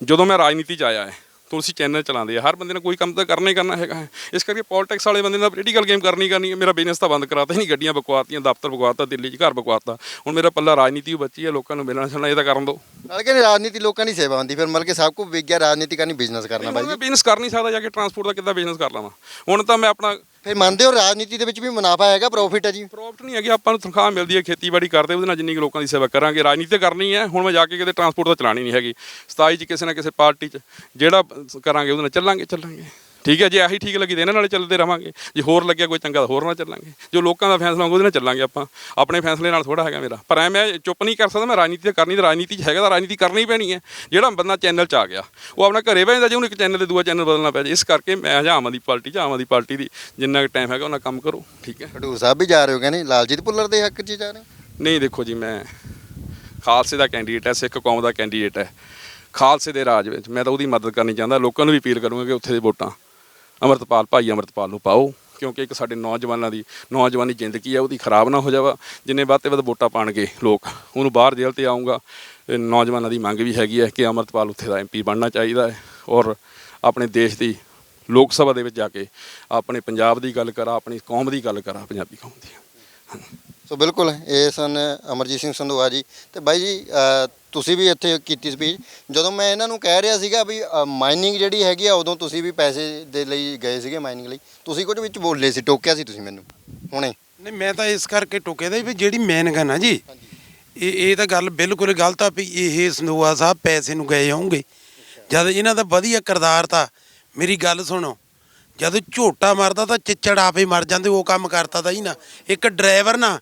ਜਦੋਂ ਮੈਂ ਰਾਜਨੀਤੀ 'ਚ ਆਇਆ ਹੈ ਤੁਸੀਂ ਚੈਨਲ ਚਲਾਉਂਦੇ ਆ ਹਰ ਬੰਦੇ ਨੇ ਕੋਈ ਕੰਮ ਤਾਂ ਕਰਨਾ ਹੀ ਕਰਨਾ ਹੈਗਾ। ਹੈ। ਇਸ ਕਰਕੇ ਪੋਲਿਟਿਕਸ ਵਾਲੇ ਬੰਦੇ ਨਾਲ ਪੋਲੀਟੀਕਲ ਗੇਮ ਕਰਨੀ ਕਰਨੀ ਹੈ ਮੇਰਾ ਬਿਜ਼ਨਸ ਤਾਂ ਬੰਦ ਕਰਾਤਾ ਹੀ ਨਹੀਂ ਗੱਡੀਆਂ ਬਕਵਾਤੀਆਂ ਦਫ਼ਤਰ ਬਕਵਾਤਾ ਦਿੱਲੀ 'ਚ ਘਰ ਬਕਵਾਤਾ। ਹੁਣ ਮੇਰਾ ਪੱਲਾ ਰਾਜਨੀਤੀ ਉਹ ਬੱਚੀ ਹੈ ਲੋਕਾਂ ਨੂੰ ਮਿਲਣਾ ਛਲਣਾ ਇਹ ਤਾਂ ਕਰਨ ਦਿਓ ਨਾਲ ਕਹਿੰਦੇ ਰਾਜਨੀਤੀ ਲੋਕਾਂ ਦੀ ਸੇਵਾ ਹੁੰਦੀ ਫਿਰ ਮਤਲਬ ਕਿ ਸਭ ਕੁਝ ਵਿਕ ਗਿਆ ਰਾਜਨੀਤੀ ਕਰਨੀ ਬਿਜ਼ਨਸ ਕਰਨਾ ਬਾਈ ਮੈਂ ਬਿਜ਼ਨਸ ਕਰ ਨਹੀਂ ਸਕਦਾ ਜਾ ਕੇ ਟਰਾਂਸਪੋਰਟ ਦਾ ਕਿੱਦਾਂ ਬਿਜ਼ਨਸ ਕਰ ਲਵਾਂ। ਹੁਣ ਤਾਂ ਮੈਂ ਆਪਣਾ ਫਿਰ ਮੰਨਦੇ ਹੋ ਰਾਜਨੀਤੀ ਦੇ ਵਿੱਚ ਵੀ ਮੁਨਾਫਾ ਹੈਗਾ ਪ੍ਰੋਫਿਟ ਹੈ ਜੀ? ਪ੍ਰੋਫਿਟ ਨਹੀਂ ਹੈਗੀ, ਆਪਾਂ ਨੂੰ ਤਨਖਾਹ ਮਿਲਦੀ ਹੈ, ਖੇਤੀਬਾੜੀ ਕਰਦੇ, ਉਹਦੇ ਨਾਲ ਜਿੰਨੀ ਕੁ ਲੋਕਾਂ ਦੀ ਸੇਵਾ ਕਰਾਂਗੇ। ਰਾਜਨੀਤੀ ਤਾਂ ਕਰਨੀ ਹੈ, ਹੁਣ ਮੈਂ ਜਾ ਕੇ ਕਿਤੇ ਟਰਾਂਸਪੋਰਟ ਤਾਂ ਚਲਾਣੀ ਨਹੀਂ ਹੈਗੀ। 27 ਚ ਕਿਸੇ ਨਾ ਕਿਸੇ ਪਾਰਟੀ 'ਚ, ਜਿਹੜਾ ਕਰਾਂਗੇ ਉਹਦੇ ਨਾਲ ਚੱਲਾਂਗੇ ਚੱਲਾਂਗੇ। ਠੀਕ ਹੈ ਜੇ ਆਹੀ ਠੀਕ ਲੱਗੀ ਤੇ ਇਹਨਾਂ ਨਾਲ ਚੱਲਦੇ ਰਵਾਂਗੇ। ਜੇ ਹੋਰ ਲੱਗਿਆ ਕੋਈ ਚੰਗਾ ਤਾਂ ਹੋਰ ਨਾਲ ਚੱਲਾਂਗੇ। ਜੋ ਲੋਕਾਂ ਦਾ ਫੈਸਲਾ ਹੋਊਗਾ ਉਹਦੇ ਨਾਲ ਚੱਲਾਂਗੇ ਆਪਾਂ। ਆਪਣੇ ਫੈਸਲੇ ਨਾਲ ਥੋੜਾ ਹੈਗਾ ਮੇਰਾ। ਪਰ ਐ ਮੈਂ ਚੁੱਪ ਨਹੀਂ ਕਰ ਸਕਦਾ ਮੈਂ ਰਾਜਨੀਤੀ ਤਾਂ ਕਰਨੀ ਤਾਂ ਰਾਜਨੀਤੀ 'ਚ ਹੈਗਾ ਤਾਂ ਰਾਜਨੀਤੀ ਕਰਨੀ ਪੈਣੀ ਹੈ। ਜਿਹੜਾ ਬੰਦਾ ਚੈਨਲ 'ਚ ਆ ਗਿਆ ਉਹ ਆਪਣਾ ਘਰੇ ਬਹਿ ਜਾਂਦਾ ਜੇ ਉਹਨੂੰ ਇੱਕ ਚੈਨਲ ਤੇ ਦੂਆ ਚੈਨਲ ਬਦਲਣਾ ਪੈ ਜਾਏ। ਇਸ ਕਰਕੇ ਮੈਂ ਜਾਂ ਆਮ ਆਦਮੀ ਪਾਰਟੀ 'ਚ ਆਮ ਆਦਮੀ ਪਾਰਟੀ ਦੀ ਜਿੰਨਾ ਕੁ ਟਾਈਮ ਹੈਗਾ ਉਹਨਾਂ ਕੰਮ ਕਰੋ ਠੀਕ ਹੈ। ਖਡੂਰ ਸਾਹਿਬ ਵੀ ਜਾ ਰਹੇ ਹੋ ਕਹਿੰਦੇ ਲਾਲਜੀਤ ਭੁੱਲਰ ਦੇ ਹੱਕ 'ਚ ਜਾ ਰਹੇ ਨਹੀਂ ਦੇਖੋ ਜੀ ਮੈਂ ਖਾਲਸੇ ਦਾ ਕੈਂਡੀਡੇਟ ਹੈ ਸਿੱਖ ਕੌਮ ਦਾ ਕੈਂਡੀਡੇਟ ਹੈ। ਖਾਲਸੇ ਦੇ ਰਾਜ ਵਿੱਚ ਮੈਂ ਤਾਂ ਉਹਦੀ ਮਦਦ ਕਰਨੀ ਚਾਹੁੰਦਾ ਲੋਕਾਂ ਨੂੰ ਵੀ ਅਪੀਲ ਕਰੂੰਗਾ ਕਿ ਉੱਥੇ ਦੇ ਵੋਟਾਂ ਅਮਰਤਪਾਲ, ਭਾਈ ਅਮਰਤਪਾਲ ਨੂੰ ਪਾਓ, ਕਿਉਂਕਿ ਇੱਕ ਸਾਡੇ ਨੌਜਵਾਨਾਂ ਦੀ, ਨੌਜਵਾਨੀ ਜ਼ਿੰਦਗੀ ਹੈ ਉਹਦੀ ਖਰਾਬ ਨਾ ਹੋ ਜਾਵਾ, ਜਿੰਨੇ ਵੱਧ ਤੇ ਵੱਧ ਵੋਟਾਂ ਪਾਣਗੇ ਲੋਕ, ਉਹਨੂੰ ਬਾਹਰ ਜੇਲ੍ਹ ਤੇ ਆਉਂਗਾ ਨੌਜਵਾਨਾਂ ਦੀ ਮੰਗ ਵੀ ਹੈਗੀ ਹੈ ਕਿ ਅਮਰਤਪਾਲ ਉੱਥੇ ਦਾ ਐਮਪੀ ਬਣਨਾ ਚਾਹੀਦਾ ਹੈ ਔਰ ਆਪਣੇ ਦੇਸ਼ ਦੀ ਲੋਕ ਸਭਾ ਦੇ ਵਿੱਚ ਜਾ ਕੇ ਆਪਣੇ ਪੰਜਾਬ ਦੀ ਗੱਲ ਕਰਾਂ, ਆਪਣੀ ਕੌਮ ਦੀ ਗੱਲ ਕਰਾਂ, ਪੰਜਾਬੀ ਕੌਮ ਦੀ। ਸੋ ਬਿਲਕੁਲ ਇਹ ਸਨ ਅਮਰਜੀਤ ਸਿੰਘ ਸੰਧੂਆ ਜੀ। ਤੇ ਬਾਈ ਜੀ ਅ, ਤੁਸੀਂ ਵੀ ਇੱਥੇ ਕੀਤੀ ਸਪੀਚ ਜਦੋਂ ਮੈਂ ਇਹਨਾਂ ਨੂੰ ਕਹਿ ਰਿਹਾ ਸੀਗਾ ਵੀ ਮਾਈਨਿੰਗ ਜਿਹੜੀ ਹੈਗੀ ਆ ਉਦੋਂ ਤੁਸੀਂ ਵੀ ਪੈਸੇ ਦੇ ਲਈ ਗਏ ਸੀਗੇ ਮਾਈਨਿੰਗ ਲਈ। ਤੁਸੀਂ ਕੁਝ ਵਿੱਚ ਬੋਲੇ ਸੀ ਟੋਕਿਆ ਸੀ ਤੁਸੀਂ ਮੈਨੂੰ ਹੁਣੇ। ਨਹੀਂ ਮੈਂ ਤਾਂ ਇਸ ਕਰਕੇ ਟੋਕੇ ਦਾ ਵੀ ਜਿਹੜੀ ਮੇਨ ਗੱਲ ਨਾ ਜੀ ਇਹ ਇਹ ਤਾਂ ਗੱਲ ਬਿਲਕੁਲ ਗਲਤ ਆ ਵੀ ਇਹ ਸੰਦੋਆ ਸਾਹਿਬ ਪੈਸੇ ਨੂੰ ਗਏ ਹੋਣਗੇ। ਜਦ ਇਹਨਾਂ ਦਾ ਵਧੀਆ ਕਿਰਦਾਰ ਤਾਂ ਮੇਰੀ ਗੱਲ ਸੁਣੋ ਜਦ ਝੋਟਾ ਮਾਰਦਾ ਤਾਂ ਚਿੱਚੜ ਆਪੇ ਮਰ ਜਾਂਦੇ ਉਹ ਕੰਮ ਕਰਤਾ ਤਾਂ ਹੀ ਨਾ। ਇੱਕ ਡਰਾਈਵਰ ਨਾ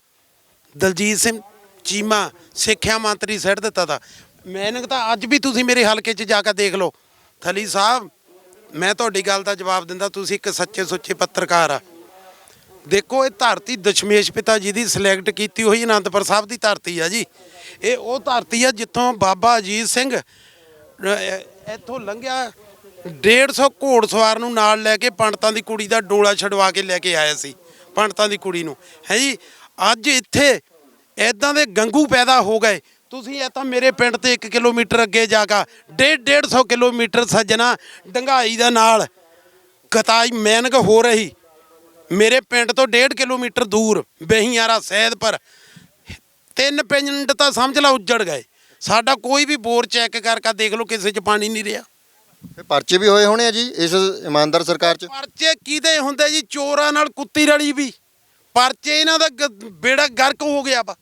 ਦਲਜੀਤ ਸਿੰਘ ਚੀਮਾ ਸਿੱਖਿਆ ਮੰਤਰੀ ਸਿੱਟ ਦਿੱਤਾ ਤਾ। ਮੈਨਿੰਗ ਤਾਂ ਅੱਜ ਵੀ ਤੁਸੀਂ ਮੇਰੇ ਹਲਕੇ 'ਚ ਜਾ ਕੇ ਦੇਖ ਲਓ। ਥਲੀ ਸਾਹਿਬ, ਮੈਂ ਤੁਹਾਡੀ ਗੱਲ ਦਾ ਜਵਾਬ ਦਿੰਦਾ, ਤੁਸੀਂ ਇੱਕ ਸੱਚੇ ਸੁੱਚੇ ਪੱਤਰਕਾਰ ਆ। ਦੇਖੋ, ਇਹ ਧਰਤੀ ਦਸ਼ਮੇਸ਼ ਪਿਤਾ ਜੀ ਦੀ ਸਿਲੈਕਟ ਕੀਤੀ ਹੋਈ ਅਨੰਦਪੁਰ ਸਾਹਿਬ ਦੀ ਧਰਤੀ ਆ ਜੀ। ਇਹ ਉਹ ਧਰਤੀ ਆ ਜਿੱਥੋਂ ਬਾਬਾ ਅਜੀਤ ਸਿੰਘ ਇੱਥੋਂ ਲੰਘਿਆ 150 ਘੋੜਸਵਾਰ ਨੂੰ ਨਾਲ ਲੈ ਕੇ ਪੰਡਤਾਂ ਦੀ ਕੁੜੀ ਦਾ ਡੋਲਾ ਛਡਵਾ ਕੇ ਲੈ ਕੇ ਆਇਆ ਸੀ, ਪੰਡਤਾਂ ਦੀ ਕੁੜੀ ਨੂੰ। ਹੈ ਜੀ? ਅੱਜ ਇੱਥੇ ਐਦਾਂ ਦੇ ਗੰਗੂ ਪੈਦਾ ਹੋ ਗਏ। ਤੁਸੀਂ ਇਹ ਤਾਂ ਮੇਰੇ ਪਿੰਡ ਤੇ 1 ਕਿਲੋਮੀਟਰ ਅੱਗੇ ਜਾ ਕੇ 1.5 150 ਕਿਲੋਮੀਟਰ ਸੱਜਣਾ ਡੰਗਾਈ ਦਾ ਨਾਲ ਕਤਾਈ ਮੈਨਕ ਹੋ ਰਹੀ। ਮੇਰੇ ਪਿੰਡ ਤੋਂ 1.5 ਕਿਲੋਮੀਟਰ ਦੂਰ ਬਹੀਆਰਾ ਸੈਦਪੁਰ ਤਿੰਨ ਪਿੰਡ ਤਾਂ ਸਮਝ ਲਾ ਉੱਜੜ ਗਏ। ਸਾਡਾ ਕੋਈ ਵੀ ਬੋਰ ਚੈੱਕ ਕਰਕੇ ਦੇਖ ਲਓ ਕਿਸੇ 'ਚ ਪਾਣੀ ਨਹੀਂ ਰਿਹਾ। ਫਿਰ ਪਰਚੇ ਵੀ ਹੋਏ ਹੋਣੇ ਆ ਜੀ ਇਸ ਇਮਾਨਦਾਰ ਸਰਕਾਰ 'ਚ? ਪਰਚੇ ਕਿਹਦੇ ਹੁੰਦੇ ਜੀ? ਚੋਰਾਂ ਨਾਲ ਕੁੱਤੀ ਰਲੀ ਵੀ। ਪਰਚੇ ਇਹਨਾਂ ਦਾ ਗ- ਬੇੜਾ ਗਰਕ ਹੋ ਗਿਆ ਵਾ।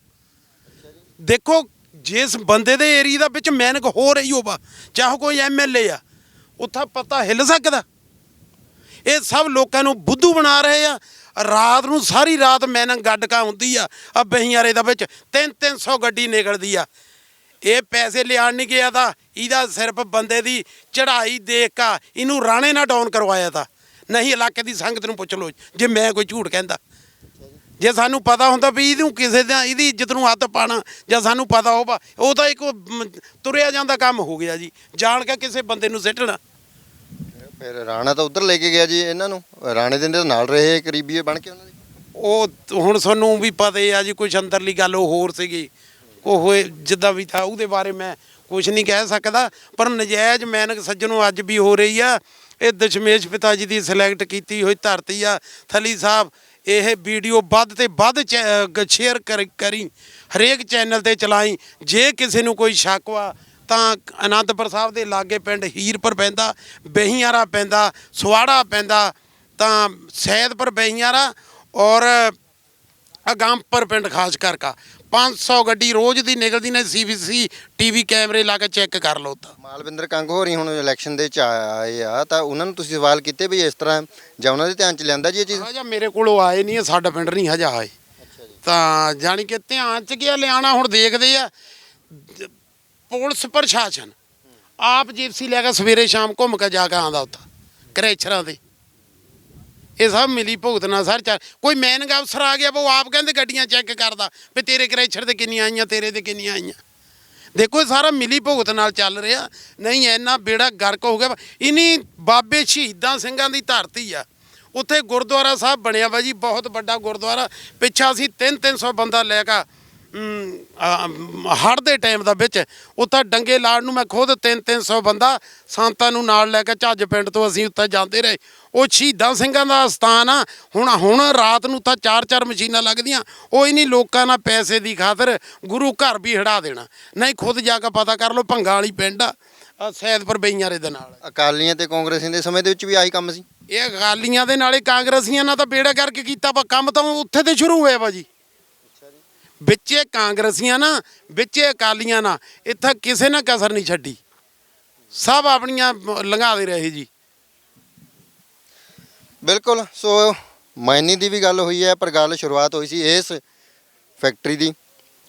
ਦੇਖੋ, ਜਿਸ ਬੰਦੇ ਦੇ ਏਰੀਆ ਦਾ ਵਿੱਚ ਮੈਨਕ ਹੋ ਰਹੀ ਹੋਵਾ, ਚਾਹੇ ਕੋਈ ਐਮਐਲਏ ਆ, ਉੱਥਾ ਪਤਾ ਹਿੱਲ ਸਕਦਾ। ਇਹ ਸਭ ਲੋਕਾਂ ਨੂੰ ਬੁੱਧੂ ਬਣਾ ਰਹੇ ਆ। ਰਾਤ ਨੂੰ ਸਾਰੀ ਰਾਤ ਮੈਨਕ ਗੱਡਕਾ ਹੁੰਦੀ ਆ ਆ ਬਹੀਆਰੇ ਦਾ ਵਿੱਚ 3-300 ਗੱਡੀ ਨਿਕਲਦੀ ਆ। ਇਹ ਪੈਸੇ ਲਿਆਣ ਨਹੀਂ ਗਿਆ ਤਾਂ ਇਹਦਾ ਸਿਰਫ ਬੰਦੇ ਦੀ ਚੜ੍ਹਾਈ ਦੇਖ ਕਾ ਇਹਨੂੰ ਰਾਣੇ ਨਾਲ ਡਾਊਨ ਕਰਵਾਇਆ ਤਾਂ। ਨਹੀਂ, ਇਲਾਕੇ ਦੀ ਸੰਗਤ ਨੂੰ ਪੁੱਛ ਲਓ, ਜੇ ਮੈਂ ਕੋਈ ਝੂਠ ਕਹਿੰਦਾ। ਜੇ ਸਾਨੂੰ ਪਤਾ ਹੁੰਦਾ ਵੀ ਇਹਨੂੰ ਕਿਸੇ ਦਾ ਇਹਦੀ ਇੱਜ਼ਤ ਨੂੰ ਹੱਥ ਪਾਣਾ ਜਾਂ ਸਾਨੂੰ ਪਤਾ ਹੋਵਾ ਉਹ ਤਾਂ ਇੱਕ ਤੁਰਿਆ ਜਾਂਦਾ ਕੰਮ ਹੋ ਗਿਆ ਜੀ ਜਾਣ ਕੇ ਕਿਸੇ ਬੰਦੇ ਨੂੰ ਸਿੱਟਣਾ। ਫਿਰ ਰਾਣਾ ਤਾਂ ਉਧਰ ਲੈ ਕੇ ਗਿਆ ਜੀ ਇਹਨਾਂ ਨੂੰ ਰਾਣੇ ਦੇ ਨਾਲ ਰਹੇ ਕਰੀਬੀਏ ਬਣ ਕੇ ਉਹਨਾਂ ਦੇ। ਉਹ ਹੁਣ ਸਾਨੂੰ ਵੀ ਪਤਾ ਹੀ ਆ ਜੀ ਕੁਝ ਅੰਦਰਲੀ ਗੱਲ ਉਹ ਹੋਰ ਸੀਗੀ। ਉਹ ਹੋਏ ਜਿੱਦਾਂ ਵੀ ਥਾ ਉਹਦੇ ਬਾਰੇ ਮੈਂ ਕੁਝ ਨਹੀਂ ਕਹਿ ਸਕਦਾ ਪਰ ਨਜਾਇਜ਼ ਮੈਨਕ ਸੱਜਣੋਂ ਅੱਜ ਵੀ ਹੋ ਰਹੀ ਆ। ਇਹ ਦਸ਼ਮੇਸ਼ ਪਿਤਾ ਜੀ ਦੀ ਸਿਲੈਕਟ ਕੀਤੀ ਹੋਈ ਧਰਤੀ ਆ ਥਲੀ ਸਾਹਿਬ ਇਹ ਵੀਡੀਓ ਵੱਧ ਤੇ ਵੱਧ ਸ਼ੇਅਰ ਕਰੀ ਹਰੇਕ ਚੈਨਲ ਤੇ ਚਲਾਈ। ਜੇ ਕਿਸੇ ਨੂੰ ਕੋਈ ਸ਼ੱਕ ਵਾ, ਤਾਂ ਅਨੰਦਪੁਰ ਸਾਹਿਬ ਦੇ ਲਾਗੇ ਪਿੰਡ ਹੀਰਪੁਰ ਪੈਂਦਾ ਬਹੀਆਰਾ ਪੈਂਦਾ, ਸਵਾੜਾ ਪੈਂਦਾ, ਤਾਂ ਸੈਦਪੁਰ ਬਹੀਆਰਾ ਔਰ ਅਗੰਪਰ ਪਿੰਡ ਖਾਸ ਕਰਕੇ 500 ਗੱਡੀ ਰੋਜ਼ ਦੀ ਨਿਕਲਦੀ ਨੇ ਸੀਬੀਸੀ ਟੀਵੀ ਕੈਮਰੇ ਲਾ ਕੇ ਚੈੱਕ ਕਰ ਲਓ ਤਾਂ। ਮਾਲਵਿੰਦਰ ਕੰਗ ਹੋਰੀ ਹੁਣ ਇਲੈਕਸ਼ਨ ਦੇ ਚ ਆਏ ਆ ਤਾਂ ਉਹਨਾਂ ਨੂੰ ਤੁਸੀਂ ਸਵਾਲ ਕੀਤੇ ਵੀ ਇਸ ਤਰ੍ਹਾਂ ਜਾਂ ਉਹਨਾਂ ਦੇ ਧਿਆਨ ਚ ਲਿਆਂਦਾ ਜੀ ਇਹ ਚੀਜ਼? ਹਜਾ ਮੇਰੇ ਕੋਲੋਂ ਆਏ ਨਹੀਂ ਸਾਡਾ ਪਿੰਡ ਨਹੀਂ ਹਜਾ ਆਏ। ਤਾਂ ਜਾਣੀ ਕਿ ਧਿਆਨ ਚ ਗਿਆ ਲਿਆਣਾ ਹੁਣ ਦੇਖਦੇ ਆ ਪੁਲਿਸ ਪ੍ਰਸ਼ਾਸਨ ਆਪ ਜਿਪਸੀ ਲੈ ਕੇ ਸਵੇਰੇ ਸ਼ਾਮ ਘੁੰਮ ਕੇ ਜਾ ਕੇ ਆਂਦਾ ਉੱਥੇ ਕਰੇਚਰਾਂ ਦੇ। ਇਹ ਸਭ ਮਿਲੀ ਭੁਗਤ ਨਾਲ ਸਰ ਚੱਲ ਕੋਈ ਮੈਨਗ ਅਫਸਰ ਆ ਗਿਆ ਵਾ, ਉਹ ਆਪ ਕਹਿੰਦੇ ਗੱਡੀਆਂ ਚੈੱਕ ਕਰਦਾ ਵੀ ਤੇਰੇ ਕਰੇਚਰ ਤੇ ਕਿੰਨੀਆਂ ਆਈਆਂ ਤੇਰੇ ਤੇ ਕਿੰਨੀਆਂ ਆਈਆਂ। ਦੇਖੋ ਇਹ ਸਾਰਾ ਮਿਲੀ ਭੁਗਤ ਨਾਲ ਚੱਲ ਰਿਹਾ। ਨਹੀਂ ਇੰਨਾ ਬੇੜਾ ਗਰਕ ਹੋ ਗਿਆ। ਵਾ। ਇਨੀ ਬਾਬੇ ਸ਼ਹੀਦਾਂ ਸਿੰਘਾਂ ਦੀ ਧਰਤੀ ਆ। ਉੱਥੇ ਗੁਰਦੁਆਰਾ ਸਾਹਿਬ ਬਣਿਆ ਵਾ ਜੀ ਬਹੁਤ ਵੱਡਾ ਗੁਰਦੁਆਰਾ। ਪਿੱਛਾ ਅਸੀਂ 3-300 ਬੰਦਾ ਲੈ ਕੇ ਹੜ ਦੇ ਟਾਈਮ ਦਾ ਵਿੱਚ ਉੱਥੇ ਡੰਗੇ ਲਾੜ ਨੂੰ ਮੈਂ ਖੁਦ 3-300 ਬੰਦਾ ਸੰਤਾਂ ਨੂੰ ਨਾਲ ਲੈ ਕੇ ਝੱਜ ਪਿੰਡ ਤੋਂ ਅਸੀਂ ਉੱਥੇ ਜਾਂਦੇ ਰਹੇ। ਉਹ ਸ਼ਹੀਦਾਂ ਸਿੰਘਾਂ ਦਾ ਸਥਾਨ ਆ। ਹੁਣ ਹੁਣ ਰਾਤ ਨੂੰ ਤਾਂ ਚਾਰ ਚਾਰ ਮਸ਼ੀਨਾਂ ਲੱਗਦੀਆਂ। ਉਹ ਹੀ ਨਹੀਂ ਲੋਕਾਂ ਨਾਲ ਪੈਸੇ ਦੀ ਖਾਤਰ ਗੁਰੂ ਘਰ ਵੀ ਹੜਾ ਦੇਣਾ। ਨਹੀਂ ਖੁਦ ਜਾ ਕੇ ਪਤਾ ਕਰ ਲਓ ਭੰਗਾ ਵਾਲੀ ਪਿੰਡ ਆ ਸੈਦਪੁਰ ਬਈਆਰੇ ਦੇ ਨਾਲ। ਅਕਾਲੀਆਂ ਤੇ ਕਾਂਗਰਸੀਆਂ ਦੇ ਸਮੇਂ ਦੇ ਵਿੱਚ ਵੀ ਆਹੀ ਕੰਮ ਸੀ। ਇਹ ਅਕਾਲੀਆਂ ਦੇ ਨਾਲੇ ਕਾਂਗਰਸੀਆਂ ਨਾਲ ਤਾਂ ਬੇੜਾ ਕਰਕੇ ਕੀਤਾ ਵਾ। ਕੰਮ ਤਾਂ ਉੱਥੇ ਤੇ ਸ਼ੁਰੂ ਹੋਇਆ ਵਾ ਜੀ। ਵਿੱਚੇ ਕਾਂਗਰਸੀਆਂ ਨਾ ਵਿੱਚੇ ਅਕਾਲੀਆਂ ਨਾ ਇੱਥੇ ਕਿਸੇ ਨੇ ਕਸਰ ਨਹੀਂ ਛੱਡੀ। ਸਭ ਆਪਣੀਆਂ ਲੰਘਾਦੇ ਰਹੇ ਜੀ। ਬਿਲਕੁਲ, ਸੋ ਮਾਈਨਿੰਗ ਦੀ ਵੀ ਗੱਲ ਹੋਈ ਹੈ, ਪਰ ਗੱਲ ਸ਼ੁਰੂਆਤ ਹੋਈ ਸੀ ਇਸ ਫੈਕਟਰੀ ਦੀ,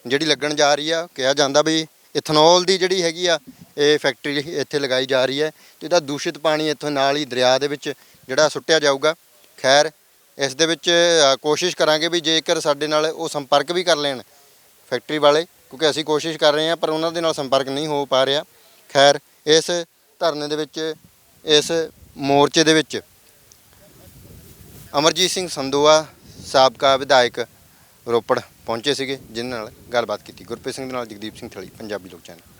ਜਿਹੜੀ ਲੱਗਣ ਜਾ ਰਹੀ ਆ, ਕਿਹਾ ਜਾਂਦਾ ਵੀ ਇਥਨੋਲ ਦੀ ਜਿਹੜੀ ਹੈਗੀ ਆ, ਇਹ ਫੈਕਟਰੀ ਇੱਥੇ ਲਗਾਈ ਜਾ ਰਹੀ ਹੈ, ਤੇ ਇਹਦਾ ਦੂਸ਼ਿਤ ਪਾਣੀ ਇੱਥੋਂ ਨਾਲ ਹੀ ਦਰਿਆ ਦੇ ਵਿੱਚ ਜਿਹੜਾ ਸੁੱਟਿਆ ਜਾਊਗਾ। ਖੈਰ, ਇਸ ਦੇ ਵਿੱਚ ਕੋਸ਼ਿਸ਼ ਕਰਾਂਗੇ ਵੀ ਜੇਕਰ ਸਾਡੇ ਨਾਲ ਉਹ ਸੰਪਰਕ ਵੀ ਕਰ ਲੈਣ ਫੈਕਟਰੀ ਵਾਲੇ, ਕਿਉਂਕਿ ਅਸੀਂ ਕੋਸ਼ਿਸ਼ ਕਰ ਰਹੇ ਹਾਂ, ਪਰ ਉਹਨਾਂ ਦੇ ਨਾਲ ਸੰਪਰਕ ਨਹੀਂ ਹੋ ਪਾ ਰਿਹਾ। ਖੈਰ, ਇਸ ਧਰਨੇ ਦੇ ਵਿੱਚ, ਇਸ ਮੋਰਚੇ ਦੇ ਵਿੱਚ ਅਮਰਜੀਤ ਸਿੰਘ ਸੰਦੋਆ ਸਾਬਕਾ ਵਿਧਾਇਕ ਰੋਪੜ ਪਹੁੰਚੇ ਸੀਗੇ, ਜਿਨ੍ਹਾਂ ਨਾਲ ਗੱਲਬਾਤ ਕੀਤੀ। ਗੁਰਪ੍ਰੀਤ ਸਿੰਘ ਦੇ ਨਾਲ ਜਗਦੀਪ ਸਿੰਘ ਥਲੀ, ਪੰਜਾਬੀ ਲੋਕ ਚੈਨਲ।